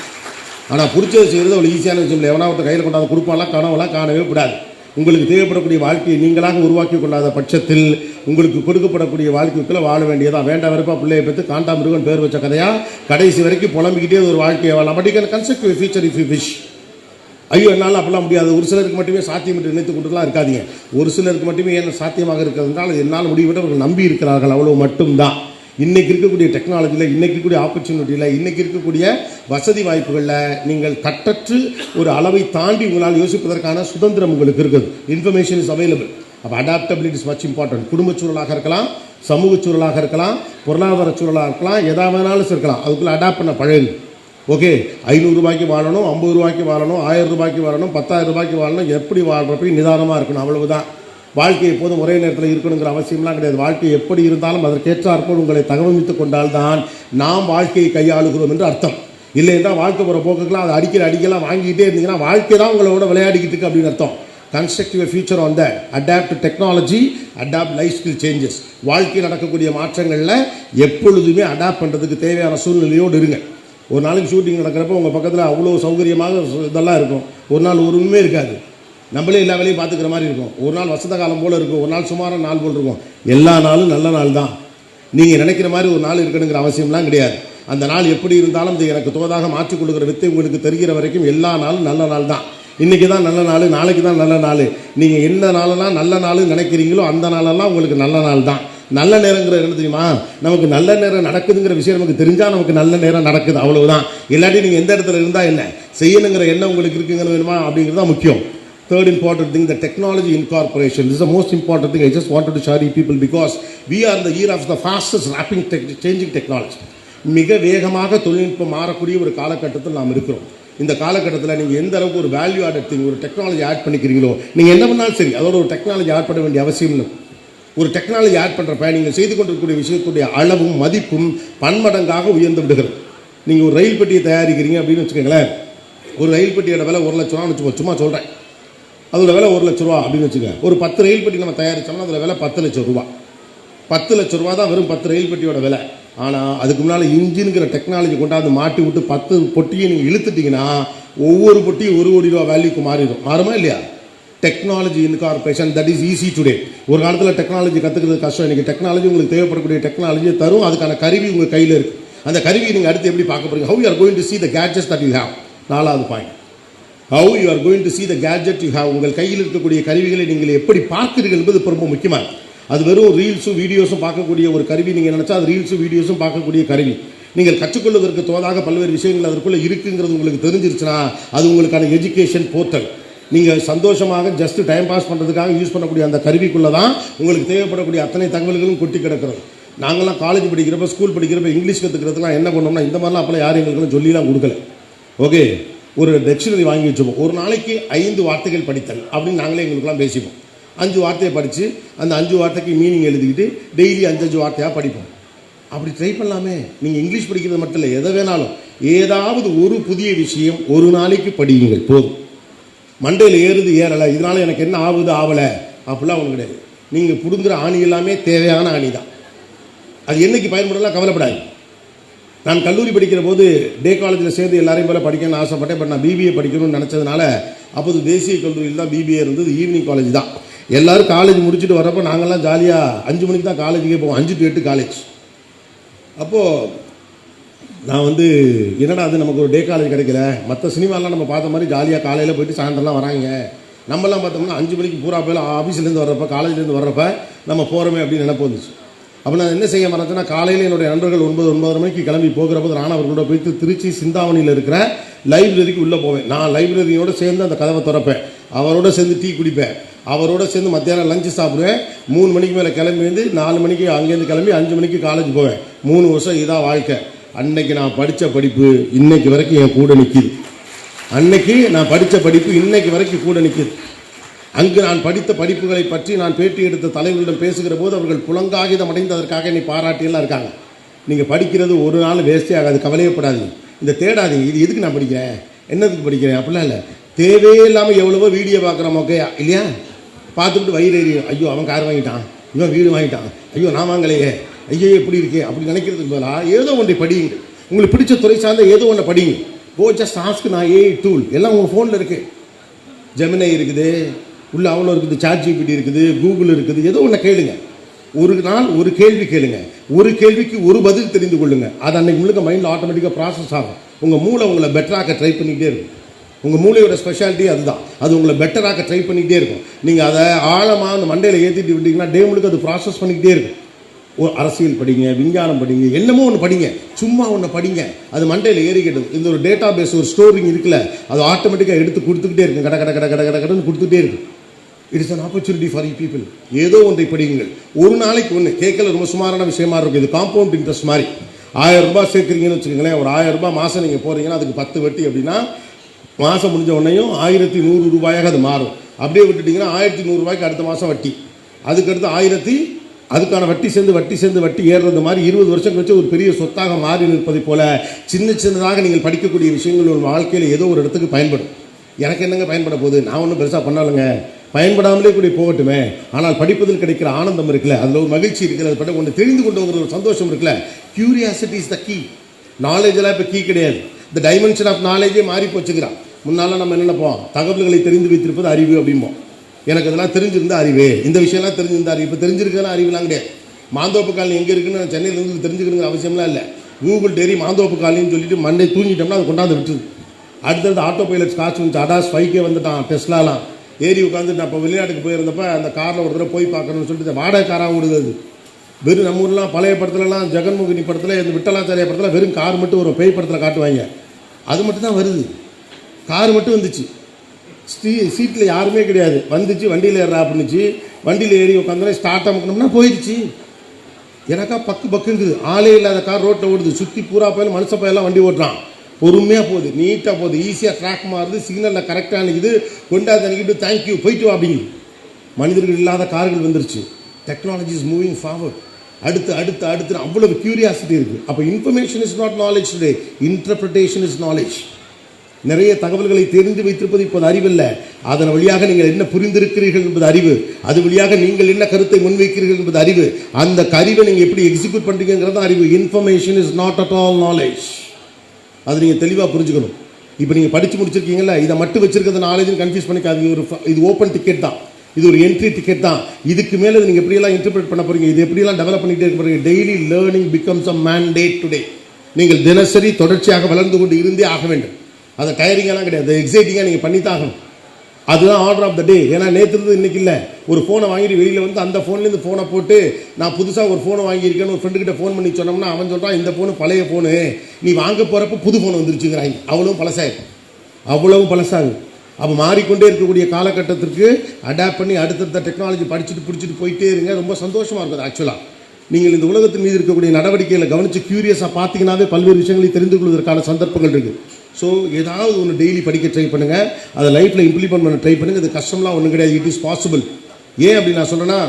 ஆனால் பிடிச்சதை செய்கிறது அவ்வளோ ஈஸியான விஷயம் இல்லை. எவனா ஒருத்தர் கையில் கொண்டாந்து கொடுப்பாலாம் கனவுலாம் காணவே கூடாது. உங்களுக்கு தேவைப்படக்கூடிய வாழ்க்கையை நீங்களாக உருவாக்கி கொள்ளாத பட்சத்தில் உங்களுக்கு கொடுக்கப்படக்கூடிய வாழ்க்கைக்குள்ளே வாழ வேண்டியதான் வேண்டாம் வெறுப்பா பிள்ளையை பெற்று காண்டாமிருகன் பேர் வச்ச கதையாக கடைசி வரைக்கும் புலம்பிக்கிட்டே ஒரு வாழ்க்கையை வாழலாம். But can concept future if you wish ஐயோ என்னால் அப்படிலாம் முடியாது. ஒரு சிலருக்கு மட்டுமே சாத்தியம் என்று நினைத்து கொண்டுலாம் இருக்காதீங்க. ஒரு சிலருக்கு மட்டுமே என்ன சாத்தியமாக இருக்கிறதுனால என்னால் முடிவிட அவர்கள் நம்பி இருக்கிறார்கள். அவ்வளோ மட்டும்தான். இன்னைக்கு இருக்கக்கூடிய டெக்னாலஜியில் இன்னைக்கு இருக்கக்கூடிய ஆப்பர்ச்சுனிட்டியில் இன்னைக்கு இருக்கக்கூடிய வசதி வாய்ப்புகளில் நீங்கள் கட்டற்று ஒரு அளவை தாண்டி உங்களால் யோசிப்பதற்கான சுதந்திரம் உங்களுக்கு இருக்குது. இன்ஃபர்மேஷன் இஸ் அவைலபிள் அப்போ அடாப்டபிலிட்டி இஸ் மச் இம்பார்ட்டன்ட் குடும்பச் சூழலாக இருக்கலாம் சமூக சூழலாக இருக்கலாம் பொருளாதார சூழலாக இருக்கலாம் எதா வேணாலும் இருக்கலாம். அதுக்குள்ளே அடாப்ட் பண்ண பழகு. ஓகே ஐநூறு ரூபாய்க்கு வாழணும் ஐம்பது ரூபாய்க்கு வாழணும் ஆயிரம் ரூபாய்க்கு வாழணும் பத்தாயிரம் ரூபாய்க்கு வாழணும் எப்படி வாழ்கிறப்பையும் நிதானமாக இருக்கணும் அவ்வளவுதான். வாழ்க்கை எப்போதும் ஒரே நேரத்தில் இருக்கணுங்கிற அவசியம்லாம் கிடையாது. வாழ்க்கை எப்படி இருந்தாலும் அதற்கேற்றாற்போல் உங்களை தகவமைத்துக் கொண்டால்தான் நாம் வாழ்க்கையை கையாளுகிறோம் என்று அர்த்தம். இல்லைன்னா வாழ்க்கை போகிற போக்குக்கெல்லாம் அதை அடிக்கிற அடிக்கலாம் வாங்கிக்கிட்டே இருந்தீங்கன்னா வாழ்க்கை தான் உங்களோட விளையாடிக்கிட்டு இருக்கு அப்படின்னு அர்த்தம். Constructive future on that adapt technology adapt life skill changes வாழ்க்கையில் நடக்கக்கூடிய மாற்றங்களில் எப்பொழுதுமே அடாப்ட் பண்ணுறதுக்கு தேவையான சூழ்நிலையோடு இருங்க. ஒரு நாளைக்கு ஷூட்டிங் நடக்கிறப்ப உங்கள் பக்கத்தில் அவ்வளோ சௌகரியமாக இதெல்லாம் இருக்கும். ஒரு நாள் ஒரு உண்மை இருக்காது. நம்மளே எல்லா வேலையும் பார்த்துக்கிற மாதிரி இருக்கும். ஒரு நாள் வசந்த காலம் போல் இருக்கும். ஒரு நாள் சுமாராக நாள் போல் இருக்கும். எல்லா நாளும் நல்ல நாள் தான். நீங்கள் நினைக்கிற மாதிரி ஒரு நாள் இருக்கணுங்கிற அவசியம்லாம் கிடையாது. அந்த நாள் எப்படி இருந்தாலும் இது எனக்கு தோதாக மாற்றிக் கொடுக்குற வித்தை உங்களுக்கு தெரிகிற வரைக்கும் எல்லா நாளும் நல்ல நாள் தான். இன்றைக்கி தான் நல்ல நாள் நாளைக்கு தான் நல்ல நாள். நீங்கள் எந்த நாளெல்லாம் நல்ல நாள் நினைக்கிறீங்களோ அந்த நாளெல்லாம் உங்களுக்கு நல்ல நாள் தான். நல்ல நேரங்கிற என்ன தெரியுமா? நமக்கு நல்ல நேரம் நடக்குதுங்கிற விஷயம் நமக்கு தெரிஞ்சால் நமக்கு நல்ல நேரம் நடக்குது. அவ்வளவுதான். இல்லாட்டி நீங்கள் எந்த இடத்துல இருந்தால் என்ன? செய்யணுங்கிற எண்ணம் உங்களுக்கு இருக்குங்கிற வேணுமா? அப்படிங்கிறது தான் முக்கியம். Third important thing, the technology incorporation. This is the most important thing. I just wanted to share you people because we are in the year of the fastest rapid tech, changing technology. மிக வேகமாக தொழில்நுட்பம் மாறக்கூடிய ஒரு காலகட்டத்தில் நாம் இருக்கிறோம். இந்த காலகட்டத்தில் நீங்கள் எந்த அளவுக்கு ஒரு வேல்யூ ஆட் எடுத்தீங்க ஒரு டெக்னாலஜி ஆட் பண்ணிக்கிறீங்களோ நீங்கள் என்ன பண்ணாலும் சரி அதோட ஒரு டெக்னாலஜி ஆட் பண்ண வேண்டிய அவசியம் இல்லை. ஒரு டெக்னாலஜி ஆட் பண்ணுறப்ப நீங்கள் செய்து கொண்டிருக்கக்கூடிய விஷயத்துடைய அளவும் மதிப்பும் பன்மடங்காக உயர்ந்து விடுகிறது. நீங்கள் ஒரு ரயில் பெட்டியை தயாரிக்கிறீங்க அப்படின்னு வச்சுக்கோங்களேன். ஒரு ரயில் பெட்டியோட விலை ஒரு லட்ச ரூபான்னு வச்சுக்கோ சும்மா சொல்கிறேன் அதோட விலை ஒரு லட்ச ரூபா அப்படின்னு வச்சுக்கோங்க. ஒரு பத்து ரயில் பெட்டி நம்ம தயாரித்தோம்னா அதோட விலை பத்து லட்சம் ரூபா. பத்து லட்ச ரூபா தான் வெறும் பத்து ரயில் பெட்டியோட விலை. ஆனால் அதுக்கு முன்னால் இன்ஜினுங்கிற டெக்னாலஜி கொண்டாந்து மாட்டி விட்டு பத்து பொட்டியை நீங்கள் இழுத்துட்டீங்கன்னா ஒவ்வொரு பொட்டியும் ஒரு கோடி ரூபா வேல்யூக்கு மாறிடும். மாறுமா இல்லையா? Technology incorporation that is easy today ஒரு காலத்தில் டெக்னாலஜி கற்றுக்கிறது கஷ்டம். இன்றைக்கி டெக்னாலஜி உங்களுக்கு தேவைப்படக்கூடிய டெக்னாலஜியை தரும். அதுக்கான கருவி உங்கள் கையில் இருக்குது அந்த கருவியை நீங்கள் அடுத்து எப்படி பார்க்க போகிறீங்க how you are going to see the gadget that you have நாலாவது point how you are going to see the gadget you have உங்கள் கையில் இருக்கக்கூடிய கருவிகளை நீங்கள் எப்படி பார்க்கிறீர்கள் என்பது ரொம்ப முக்கியமானது அது வெறும் ரீல்ஸும் வீடியோஸும் பார்க்கக்கூடிய ஒரு கருவி. நீங்கள் நினச்சா அது ரீல்ஸும் வீடியோஸும் பார்க்கக்கூடிய கருவி. நீங்கள் கற்றுக்கொள்வதற்கு தோதாக பல்வேறு விஷயங்கள் அதற்குள்ளே இருக்குங்கிறது உங்களுக்கு தெரிஞ்சிருச்சுன்னா அது உங்களுக்கான எஜுகேஷன் போர்ட்டல் நீங்கள் சந்தோஷமாக ஜஸ்ட் டைம் பாஸ் பண்ணுறதுக்காக யூஸ் பண்ணக்கூடிய அந்த கருவிக்குள்ளே தான் உங்களுக்கு தேவைப்படக்கூடிய அத்தனை தகவல்களும் கொட்டி கிடக்கிறது. நாங்களாம் காலேஜ் படிக்கிறப்ப ஸ்கூல் படிக்கிறப்ப இங்கிலீஷ் கற்றுக்கிறதுலாம் என்ன பண்ணோம்னா இந்த மாதிரிலாம் அப்போலாம் யாரும் எங்களுக்குலாம் சொல்லிலாம் கொடுக்கல. ஓகே ஒரு டிக்ஷனரி வாங்கி வச்சுப்போம். ஒரு நாளைக்கு ஐந்து வார்த்தைகள் படித்தல் அப்படின்னு நாங்களே எங்களுக்குலாம் பேசிப்போம். அஞ்சு வார்த்தையை படித்து அந்த அஞ்சு வார்த்தைக்கு மீனிங் எழுதிக்கிட்டு டெய்லி அஞ்சஞ்சு வார்த்தையாக படிப்போம். அப்படி ட்ரை பண்ணலாமே. நீங்கள் இங்கிலீஷ் படிக்கிறது மட்டும் இல்லை எதை வேணாலும். ஏதாவது ஒரு புதிய விஷயம் ஒரு நாளைக்கு படியுங்கள் போதும். மண்டையில் ஏறுது ஏறலை. இதனால் எனக்கு என்ன ஆகுது ஆகலை அப்படிலாம் ஒன்றும் கிடையாது. நீங்கள் பிடுங்குற ஆணி எல்லாமே தேவையான ஆணி தான் அது என்றைக்கு பயன்படலாம் கவலைப்படாது நான் கல்லூரி படிக்கிற போது டே காலேஜில் சேர்ந்து எல்லாரையும் போல படிக்கணும்னு ஆசைப்பட்டேன். பட் நான் பிபிஏ படிக்கணும்னு நினச்சதுனால அப்போது தேசிய கல்லூரியில் தான் பிபிஏ இருந்தது. ஈவினிங் காலேஜ் தான். எல்லோரும் காலேஜ் முடிச்சுட்டு வரப்போ நாங்கள்லாம் ஜாலியாக அஞ்சு மணிக்கு தான் காலேஜுக்கே போவோம். அஞ்சு டு எட்டு காலேஜ் அப்போது நான் வந்து என்னடா அது நமக்கு ஒரு டே காலேஜ் கிடைக்கல? மற்ற சினிமாலாம் நம்ம பார்த்த மாதிரி ஜாலியாக காலையில் போயிட்டு சாயந்தரம்லாம் வராங்க. நம்மலாம் பார்த்தோம்னா அஞ்சு மணிக்கு பூரா போயில ஆஃபீஸ்லேருந்து வர்றப்ப காலேஜ்லேருந்து வர்றப்ப நம்ம போகிறோமே அப்படின்னு நினப்பு வந்துச்சு. அப்போ நான் என்ன செய்ய மறந்துன்னா காலையில் என்னுடைய நண்பர்கள் ஒன்பது ஒன்பதரை மணிக்கு கிளம்பி போகிற போது நான் அவர்களோட போயிட்டு திருச்சி சிந்தாமணியில் இருக்கிற லைப்ரரிக்கு உள்ளே போவேன். நான் லைப்ரரியோட சேர்ந்து அந்த கதவை திறப்பேன். அவரோட சேர்ந்து டீ குடிப்பேன். அவரோட சேர்ந்து மத்தியானம் லஞ்சு சாப்பிடுவேன். மூணு மணிக்கு மேலே கிளம்பி வந்து நாலு மணிக்கு அங்கேருந்து கிளம்பி அஞ்சு மணிக்கு காலேஜ் போவேன். மூணு வருஷம் இதான் வாழ்க்கை. அன்னைக்கு நான் படித்த படிப்பு இன்னைக்கு வரைக்கும் என் கூட நிற்கிது அன்னைக்கு நான் படித்த படிப்பு இன்னைக்கு வரைக்கும் கூட நிற்கிது அங்கு நான் படித்த படிப்புகளை பற்றி நான் பேட்டி எடுத்த தலைவர்களிடம் பேசுகிற போது அவர்கள் புலங்காகிதம் அடைந்ததற்காக என்னை பாராட்டியெல்லாம் இருக்காங்க. நீங்கள் படிக்கிறது ஒரு நாள் வேஸ்டே ஆகாது கவலையப்படாதீங்க. இந்த தேடாதீங்க. இது எதுக்கு நான் படிக்கிறேன்? என்னதுக்கு படிக்கிறேன்? அப்படிலாம் இல்லை. தேவையே இல்லாமல் எவ்வளவோ வீடியோ பார்க்குறோம் ஓகே இல்லையா? பார்த்துட்டு வயிறு ஐயோ அவன் கார் வாங்கிட்டான். இவன் வீடு வாங்கிட்டான். ஐயோ நான் வாங்கலையே. ஐயோ எப்படி இருக்கே அப்படி நினைக்கிறதுக்கு பதிலாக ஏதோ ஒன்றை படியுங்க உங்களுக்கு பிடிச்ச துறை சார்ந்த ஏதோ ஒன்றை படிங்க கோ ஜஸ்ட் ஆஸ்க் நான் ஏ டூல் எல்லாம் உங்கள் ஃபோனில் இருக்குது ஜெமினை இருக்குது உள்ள அவ்வளோ இருக்குது சாட் ஜிபிடி இருக்குது கூகுள் இருக்குது ஏதோ ஒன்று கேளுங்க. ஒரு நாள் ஒரு கேள்வி கேளுங்க. ஒரு கேள்விக்கு ஒரு பதில் தெரிந்து கொள்ளுங்க. அது அன்னைக்கு முழுக்க மைண்டில் ஆட்டோமேட்டிக்காக ப்ராசஸ் ஆகும். உங்கள் மூளை உங்களை பெட்டராக்க ட்ரை பண்ணிக்கிட்டே இருக்கும். உங்கள் மூளையோட ஸ்பெஷாலிட்டி அதுதான். அது உங்களை பெட்டராக்க ட்ரை பண்ணிக்கிட்டே இருக்கும். நீங்கள் அதை ஆழமாக அந்த மண்டையில் ஏற்றிட்டு விட்டீங்கன்னா டே முழுக்க அது ப்ராசஸ் பண்ணிக்கிட்டே இருக்கும். அரசியல் படிங்க விஞ்ஞானம் படிங்க என்னமோ ஒன்று படிங்க. சும்மா ஒன்று படிங்க. அது மண்டையில் ஏறிக்கிட்டது. இந்த ஒரு டேட்டா பேஸ் ஒரு ஸ்டோரிங் இருக்குல்ல அது ஆட்டோமேட்டிக்காக எடுத்து கொடுத்துக்கிட்டே இருக்கும் கட கட கட கட கட கடன்னு கொடுத்துட்டே இருக்கும் it's an opportunity for E people ஏதோ ஒன்றை படியுங்கள். ஒரு நாளைக்கு ஒன்று கேட்கல ரொம்ப சுமாரான விஷயமா இருக்கும் இது காம்பவுண்ட் இன்ட்ரெஸ்ட் மாதிரி. ஆயிரம் ரூபாய் சேர்க்குறீங்கன்னு வச்சுக்கோங்களேன். ஒரு ஆயிரம் ரூபாய் மாதம் நீங்கள் போகிறீங்கன்னா அதுக்கு பத்து வட்டி அப்படின்னா மாதம் முடிஞ்ச உடனேயும் ஆயிரத்தி நூறு ரூபாயாக அது மாறும். அப்படியே விட்டுட்டிங்கன்னா ஆயிரத்தி நூறுரூவாய்க்கு அடுத்த மாதம் வட்டி. அதுக்கடுத்து ஆயிரத்தி அதுக்கான வட்டி சேர்ந்து வட்டி சேர்ந்து வட்டி ஏறுறது மாதிரி இருபது வருஷம் கழிச்சு ஒரு பெரிய சொத்தாக மாறி நிற்பதை போல சின்ன சின்னதாக நீங்கள் படிக்கக்கூடிய விஷயங்கள் உங்கள் வாழ்க்கையில் ஏதோ ஒரு இடத்துக்கு பயன்படும். எனக்கு என்னங்க பயன்பட போகுது? நான் ஒன்றும் பெருசாக பண்ணாலுங்க. பயன்படாமலே கூட போகட்டுமே. ஆனால் படிப்பதில் கிடைக்கிற ஆனந்தம் இருக்குல்ல அதில் ஒரு மகிழ்ச்சி இருக்குல்ல அது பட்ட ஒன்று தெரிந்து கொண்டு ஒரு சந்தோஷம் இருக்குல்ல. கியூரியாசிட்டி இஸ் த கீ நாலேஜெல்லாம் இப்போ கீ கிடையாது. இந்த டைமென்ஷன் ஆஃப் நாலேஜே மாறி போச்சுக்கிறான் முன்னால் நம்ம என்ன நினைப்போம்? தகவல்களை தெரிந்து வைத்திருப்பது அறிவு அப்படிம்போம். எனக்கு இதெல்லாம் தெரிஞ்சிருந்தா அறிவு. இந்த விஷயம்லாம் தெரிஞ்சிருந்தா அறிவு. இப்போ தெரிஞ்சிருக்கலாம் அறிவுலாம் கிடையாது. மாந்தோப்பு காலனி எங்கே இருக்குன்னு நான் இருந்து தெரிஞ்சுக்கணுங்கிற அவசியம்லாம் இல்லை. கூகுள் டெரி மாந்தோப்பு காலனின்னு சொல்லிட்டு மண்டே தூங்கிட்டோம்னா அது கொண்டாந்து விட்டுருது. அடுத்தது ஆட்டோ பைலட் காசு வந்துச்சு அடாஸ் ஃபைக்கே வந்துட்டான் டெஸ்லாலாம் ஏறி உட்காந்து நான் இப்போ வெளிநாட்டுக்கு போயிருந்தப்ப அந்த காரில் ஒரு தடவை போய் பார்க்கணும்னு சொல்லிட்டு வாடகை காராக விடுது அது. வெறும் நம்ம ஊர்லாம் பழைய படத்துலலாம் ஜெகன்மோகினி படத்தில் இந்த விட்டலாச்சாரிய படத்தில் வெறும் கார் மட்டும் ஒரு பேய் படத்தில் காட்டுவாங்க. அது மட்டும் தான் வருது. கார் மட்டும் வந்துச்சு. ஸ்டீ சீட்டில் யாருமே கிடையாது. வந்துச்சு வண்டியில் ஏறா அப்படின்னுச்சு. வண்டியில் ஏறி உட்காந்தோன்னே ஸ்டார்ட் அமுக்கணும்னா போயிடுச்சு. எனக்கா பக்கு பக்குங்குது ஆளே இல்லாத கார் ரோட்டில் ஓடுது. சுற்றி பூரா போயில மனுஷ பையெல்லாம் வண்டி ஓட்டுறான். பொறுமையாக போகுது. நீட்டாக போகுது. ஈஸியாக ட்ராக் மாறுது. சிக்னலில் கரெக்டாக நிற்குது கொண்டாந்து அன்னைக்கிட்டு தேங்க்யூ போயிட்டு வா அப்படிங்குது மனிதர்கள் இல்லாத கார்கள் வந்துருச்சு. டெக்னாலஜி இஸ் மூவிங் ஃபார்வர்ட் அடுத்து அடுத்து அடுத்து அவ்வளவு கியூரியாசிட்டி இருக்குது அப்போ information is not knowledge today interpretation is knowledge நிறைய தகவல்களை தெரிந்து வைத்திருப்பது இப்போது அறிவல்ல. அதன் வழியாக நீங்கள் என்ன புரிந்திருக்கிறீர்கள் என்பது அறிவு. அது வழியாக நீங்கள் என்ன கருத்தை முன்வைக்கிறீர்கள் என்பது அறிவு. அந்த அறிவை நீங்கள் எப்படி எக்ஸிக்யூட் பண்ணுறீங்கிறது அறிவு. Information is not at all knowledge அது நீங்கள் தெளிவாக புரிஞ்சுக்கணும். இப்போ நீங்கள் படித்து முடிச்சிருக்கீங்கல்ல இதை மட்டும் வச்சிருக்கிறது நாலேஜ்னு கன்ஃபியூஸ் பண்ணிக்காதீங்க. ஒரு இது ஓப்பன் டிக்கெட் தான். இது ஒரு என்ட்ரி டிக்கெட் தான். இதுக்கு மேலே நீங்கள் எப்படியெல்லாம் இன்டர்பிரேட் பண்ண போகிறீங்க இது எப்படியெல்லாம் டெவலப் பண்ணிகிட்டே இருக்க போகிறீங்க daily learning becomes a mandate today நீங்கள் தினசரி தொடர்ச்சியாக வளர்ந்து கொண்டு இருந்தே ஆக வேண்டும். அதை டயரிங்கெல்லாம் கிடையாது. எக்ஸைட்டிங்காக நீங்கள் பண்ணித்தாகணும் அதுதான் ஆர்டர் ஆஃப் த டே ஏன்னா நேற்று இருந்து இன்னைக்கு இல்லை. ஒரு ஃபோனை வாங்கிட்டு வெளியில் வந்து அந்த ஃபோன்லேருந்து ஃபோனை போட்டு நான் புதுசாக ஒரு ஃபோனை வாங்கியிருக்கேன்னு ஒரு ஃப்ரெண்டுக்கிட்ட ஃபோன் பண்ணி சொன்னோம்னா அவன் சொல்கிறான் இந்த ஃபோனு பழைய ஃபோனு நீ வாங்க போகிறப்ப புது ஃபோன் வந்துருச்சுங்கிறாங்க அவ்வளவும் பழசாயிருக்கு அவ்வளவும் பழசாகுது அப்போ மாறிக்கொண்டே இருக்கக்கூடிய காலகட்டத்திற்கு அடாப்ட் பண்ணி அடுத்தடுத்த டெக்னாலஜி படிச்சுட்டு பிடிச்சிட்டு போயிட்டே இருங்க. ரொம்ப சந்தோஷமாக இருக்குது ஆக்சுவலாக நீங்கள் இந்த உலகத்தின் மீது இருக்கக்கூடிய நடவடிக்கைகளை கவனித்து க்யூரியஸாக பார்த்தீங்கன்னாவே பல்வேறு விஷயங்களை தெரிந்து கொள்வதற்கான சந்தர்ப்பங்கள் இருக்குது ஸோ ஏதாவது ஒன்று டெய்லி படிக்க ட்ரை பண்ணுங்கள் அதை லைஃப்பில் இம்ப்ளிமெண்ட் பண்ண ட்ரை பண்ணுங்கள் இது கஷ்டம்லாம் ஒன்றும் கிடையாது. இட் இஸ் பாசிபிள் ஏன் அப்படி நான் சொன்னேன்னா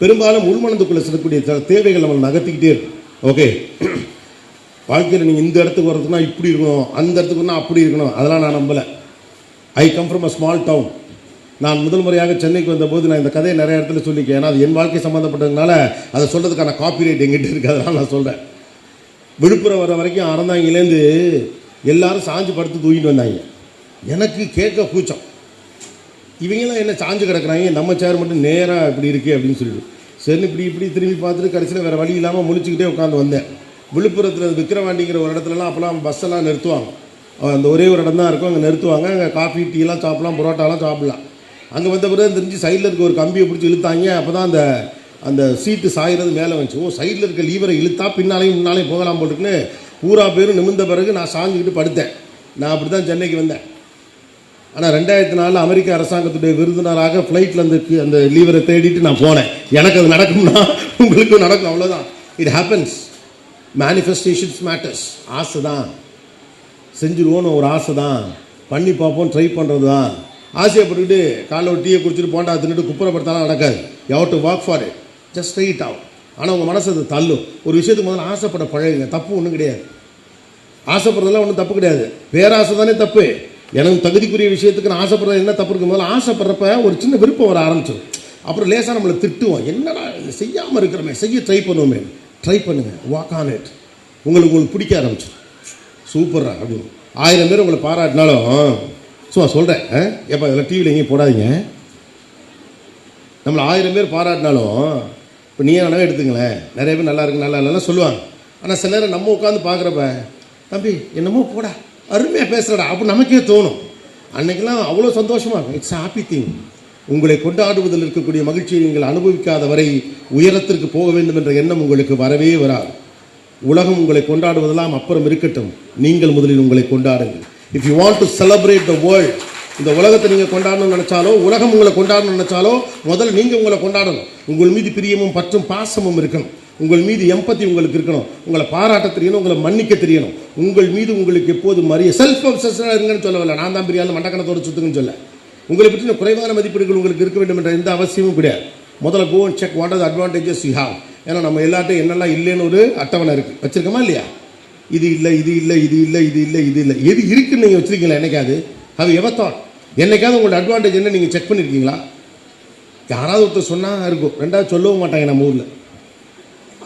பெரும்பாலும் உள்மனத்துக்குள்ளே செல்லக்கூடிய தேவைகள் நம்ம நகர்த்திக்கிட்டே இருக்கும் ஓகே வாழ்க்கையில் நீங்கள் இந்த இடத்துக்கு வர்றதுக்குனா இப்படி இருக்கணும் அந்த இடத்துக்குனா அப்படி இருக்கணும். அதெல்லாம் நான் நம்பலை. I come from a small town நான் முதல் முறையாக சென்னைக்கு வந்தபோது நான் இந்த கதையை நிறைய இடத்துல சொல்லியிருக்கேன். ஏன்னா அது என் வாழ்க்கை சம்மந்தப்பட்டதுனால அதை சொல்கிறதுக்கான காப்பிரைட் எங்கிட்ட இருக்கு. அதெல்லாம் நான் சொல்கிறேன் விழுப்புரம் வர வரைக்கும் அறந்தாங்கிலேருந்து எல்லாரும் சாஞ்சு படுத்து தூக்கிட்டு வந்தாங்க. எனக்கு கேட்க கூச்சம். இவங்கெல்லாம் என்ன சாஞ்சு கிடக்குறாங்க? நம்ம சேர் மட்டும் நேராக இப்படி இருக்குது அப்படின்னு சொல்லிட்டு. சரி இப்படி இப்படி திரும்பி பார்த்துட்டு கடைசியில் வேறு வழி இல்லாமல் முழிச்சுக்கிட்டே உட்காந்து வந்தேன். விழுப்புரத்தில் விக்கிரவாண்டிங்கிற ஒரு இடத்துலலாம் அப்போல்லாம் பஸ்ஸெல்லாம் நிறுத்துவாங்க. அந்த ஒரே ஒரு இடம் தான் இருக்கும் அங்கே நிறுத்துவாங்க. அங்கே காஃபி டீலாம் சாப்பிடலாம் புரோட்டாலாம் சாப்பிட்லாம். அங்கே வந்த பிறகு தெரிஞ்சு சைடில் இருக்க ஒரு கம்பியை பிடிச்சி இழுத்தாங்க. அப்போ தான் அந்த அந்த சீட்டு சாயிறது மேலே வந்துச்சு. ஓ சைடில் இருக்க லீவரை இழுத்தா பின்னாலையும் முன்னாலையும் போகலாம் போட்டுக்குன்னு பூரா பேரும் நிமிர்ந்த பிறகு நான் சாஞ்சிக்கிட்டு படுத்தேன். நான் அப்படி தான் சென்னைக்கு வந்தேன். ஆனால் ரெண்டாயிரத்தி நாலில் அமெரிக்க அரசாங்கத்துடைய விருந்தினராக ஃப்ளைட்டில் அந்த அந்த லீவரை தேடிட்டு நான் போனேன். எனக்கு அது நடக்கும்னா உங்களுக்கும் நடக்கும் அவ்வளோதான் இட் ஹேப்பன்ஸ் மேனிஃபெஸ்டேஷன்ஸ் மேட்டர்ஸ் ஆசை தான் செஞ்சுருவோன்னு ஒரு ஆசை தான் பண்ணி பார்ப்போம் ட்ரை பண்ணுறது தான் ஆசையப்பட்டுக்கிட்டு காலைல ஒரு டீயை குடிச்சிட்டு போண்டா தின்னுட்டு குப்புறப்படுத்தாலும் நடக்காது. You've to work for it just straight it ஆகும் ஆனால் உங்கள் மனசு அது தள்ளும். ஒரு விஷயத்துக்கு முதல்ல ஆசைப்பட பழகுங்க. தப்பு ஒன்றும் கிடையாது. ஆசைப்படுறதெல்லாம் ஒன்றும் தப்பு கிடையாது. பேராசை தானே தப்பு. எனக்கு தகுதிக்குரிய விஷயத்துக்கு நான் ஆசைப்படுறது என்ன தப்பு இருக்கு? முதல்ல ஆசைப்படுறப்ப ஒரு சின்ன விருப்பம் வர ஆரம்பிச்சிடும் அப்புறம் லேசாக நம்மளை திட்டுவோம். என்னடா இது செய்யாமல் இருக்கிறோமே. செய்ய ட்ரை பண்ணுவோமே. ட்ரை பண்ணுங்கள் வாக் ஆன் இட் உங்களுக்கு உங்களுக்கு பிடிக்க ஆரம்பிச்சிடும் சூப்பரா அப்படின்னு. ஆயிரம் பேர் உங்களை பாராட்டினாலும் சும்மா சொல்கிறேன் எப்போ இதெல்லாம் டிவியில் எங்கேயும் போடாதீங்க. நம்மளை ஆயிரம் பேர் பாராட்டினாலும் இப்போ நீயே வேணாவே எடுத்துங்களேன். நிறைய பேர் நல்லா இருக்கு நல்லா இல்லைன்னா சொல்லுவாங்க. ஆனால் சில நேரம் நம்ம உட்காந்து பார்க்குறப்ப தம்பி என்னமோ போடா அருமையாக பேசுகிறடா அப்படி நமக்கே தோணும். அன்னைக்கெல்லாம் அவ்வளோ சந்தோஷமாக இருக்கும். இட்ஸ் ஹாப்பி திங் உங்களை கொண்டாடுவதில் இருக்கக்கூடிய மகிழ்ச்சியை நீங்கள் அனுபவிக்காத வரை உயரத்திற்கு போக வேண்டும் என்ற எண்ணம் உங்களுக்கு வரவே வராது. உலகம் உங்களை கொண்டாடுவதெல்லாம் அப்புறம் இருக்கட்டும். நீங்கள் முதலில் உங்களை கொண்டாடுங்கள். If you want to celebrate the world இந்த உலகத்தை நீங்கள் கொண்டாடணும்னு நினச்சாலோ உலகம் உங்களை கொண்டாடணும்னு நினச்சாலோ முதல்ல நீங்கள் உங்களை கொண்டாடணும். உங்கள் மீது பிரியமும் பற்றும் பாசமும் இருக்கணும். உங்கள் மீது எம்பத்தி உங்களுக்கு இருக்கணும். உங்களை பாராட்ட தெரியணும் உங்களை மன்னிக்க தெரியணும். உங்கள் மீது உங்களுக்கு எப்போதும் மரிய செல்ஃப் இருங்கன்னு சொல்லவில்லை. நான் தான் பெரிய ஆளு, மண்டக்கணத்தோடு சுத்துங்கன்னு சொல்ல. உங்களை பற்றின குறைவான மதிப்பீடுகள் உங்களுக்கு இருக்க வேண்டும் என்ற எந்த அவசியமும் கிடையாது. முதல்ல go and check what are advantages you have ஏன்னா நம்ம எல்லாட்டையும் என்னெல்லாம் இல்லைன்னு ஒரு அட்டவணை இருக்குது வச்சிருக்கோமா இல்லையா? இது இல்லை இது இல்லை இது இல்லை இது இல்லை இது இல்லை. எது இருக்குன்னு நீங்கள் வச்சுருக்கீங்களா? என்னைக்காது அது எவர் தாட் என்னைக்காவது உங்களோட அட்வான்டேஜ் என்ன நீங்கள் செக் பண்ணியிருக்கீங்களா யாராவது ஒருத்தர் சொன்னால் இருக்கும். ரெண்டாவது சொல்லவும் மாட்டாங்க நம்ம ஊரில்.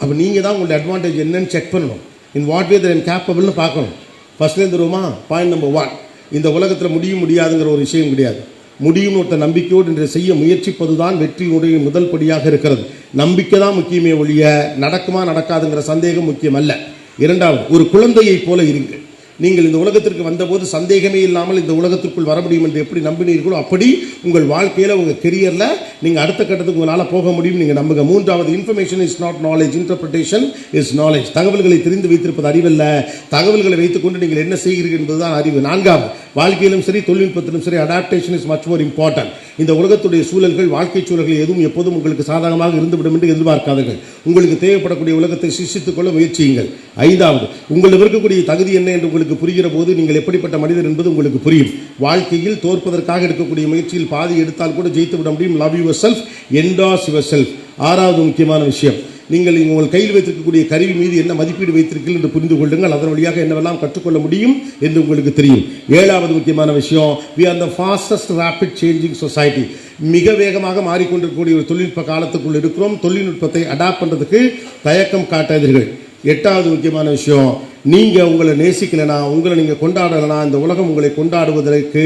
அப்போ நீங்கள் தான் உங்களோட அட்வான்டேஜ் என்னன்னு செக் பண்ணணும். இன் வாட் வே தன் கேப்பபிள்னு பார்க்கணும். ஃபஸ்ட்லேருந்து வருமா பாயிண்ட் நம்பர் ஒன் இந்த உலகத்தில் முடியும் முடியாதுங்கிற ஒரு விஷயம் கிடையாது. முடியும் ஒருத்த நம்பிக்கையோடு என்று செய்ய முயற்சிப்பது தான் வெற்றியுடைய முதல் படியாக இருக்கிறது. நம்பிக்கை தான் முக்கியமே ஒழிய நடக்குமா நடக்காதுங்கிற சந்தேகம் முக்கியம் அல்ல இரண்டாவது ஒரு குழந்தையைப் போல இருங்கள். நீங்கள் இந்த உலகத்திற்கு வந்தபோது சந்தேகமே இல்லாமல் இந்த உலகத்திற்குள் வர முடியும் என்று எப்படி நம்பினீர்களோ அப்படி உங்கள் வாழ்க்கையில் உங்கள் கெரியரில் நீங்கள் அடுத்த கட்டத்துக்கு உங்களால் போக முடியும். நீங்கள் நம்புங்க. மூன்றாவது information is not knowledge interpretation is knowledge தகவல்களை தெரிந்து வைத்திருப்பது அறிவல்ல தகவல்களை வைத்துக்கொண்டு நீங்கள் என்ன செய்கிறீர்கள் என்பதுதான் அறிவு. நான்காவது வாழ்க்கையிலும் சரி தொழில்நுட்பத்திலும் சரி adaptation is much more important இந்த உலகத்துடைய சூழல்கள் வாழ்க்கை சூழல்கள் எதுவும் எப்போதும் உங்களுக்கு சாதகமாக இருந்துவிடும் என்று எதிர்பார்க்காதீர்கள். உங்களுக்கு தேவைப்படக்கூடிய உலகத்தை சிஷித்துக் கொள்ள முயற்சியுங்கள். ஐந்தாவது உங்களிடம் இருக்கக்கூடிய தகுதி என்ன என்று உங்களுக்கு புரிகிற போது நீங்கள் எப்படிப்பட்ட மனிதர் என்பது உங்களுக்கு புரியும். வாழ்க்கையில் தோற்பதற்காக எடுக்கக்கூடிய முயற்சியில் பாதி எடுத்தால் கூட ஜெயித்து விட முடியும். Love yourself endorse yourself ஆறாவது முக்கியமான விஷயம் நீங்கள் உங்கள் கையில் வைத்திருக்கக்கூடிய கருவி மீது என்ன மதிப்பீடு வைத்திருக்கீர்கள் என்று புரிந்து கொள்ளுங்கள். அதன் வழியாக என்னவெல்லாம் கற்றுக்கொள்ள முடியும் என்று உங்களுக்கு தெரியும். ஏழாவது முக்கியமான விஷயம் we are the fastest rapid changing society மிக வேகமாக மாறிக்கொண்டிருக்கக்கூடிய ஒரு தொழில்நுட்ப காலத்துக்குள் இருக்கிறோம். தொழில்நுட்பத்தை அடாப்ட் பண்ணுறதுக்கு தயக்கம் காட்டாதீர்கள். எட்டாவது முக்கியமான விஷயம் நீங்கள் உங்களை நேசிக்கலைனா உங்களை நீங்கள் கொண்டாடலைனா இந்த உலகம் உங்களை கொண்டாடுவதற்கு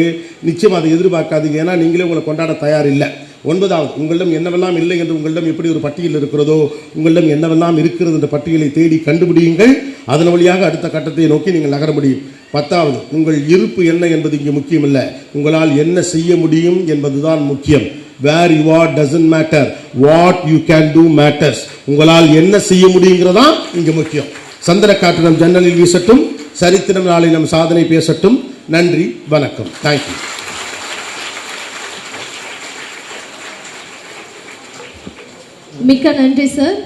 நிச்சயம் அதை எதிர்பார்க்காதீங்க. ஏன்னா நீங்களே உங்களை கொண்டாட தயார் இல்லை ஒன்பதாவது உங்களிடம் என்னவெல்லாம் இல்லை என்று உங்களிடம் எப்படி ஒரு பட்டியல் இருக்கிறதோ உங்களிடம் என்னவெல்லாம் இருக்கிறது என்ற பட்டியலை தேடி கண்டுபிடியுங்கள். அதன் வழியாக அடுத்த கட்டத்தை நோக்கி நீங்கள் நகர முடியும். பத்தாவது உங்கள் இருப்பு என்ன என்பது இங்கே முக்கியமில்லை. உங்களால் என்ன செய்ய முடியும் என்பதுதான் முக்கியம். Where you are doesn't matter what you can do matters உங்களால் என்ன செய்ய முடியுங்கிறதா இங்கே முக்கியம். சந்திர காற்றினம் ஜன்னலில் வீசட்டும். சரித்திரம் நாளை நம் சாதனை பேசட்டும். நன்றி வணக்கம். தேங்க்யூ மிக்க நன்றி சார்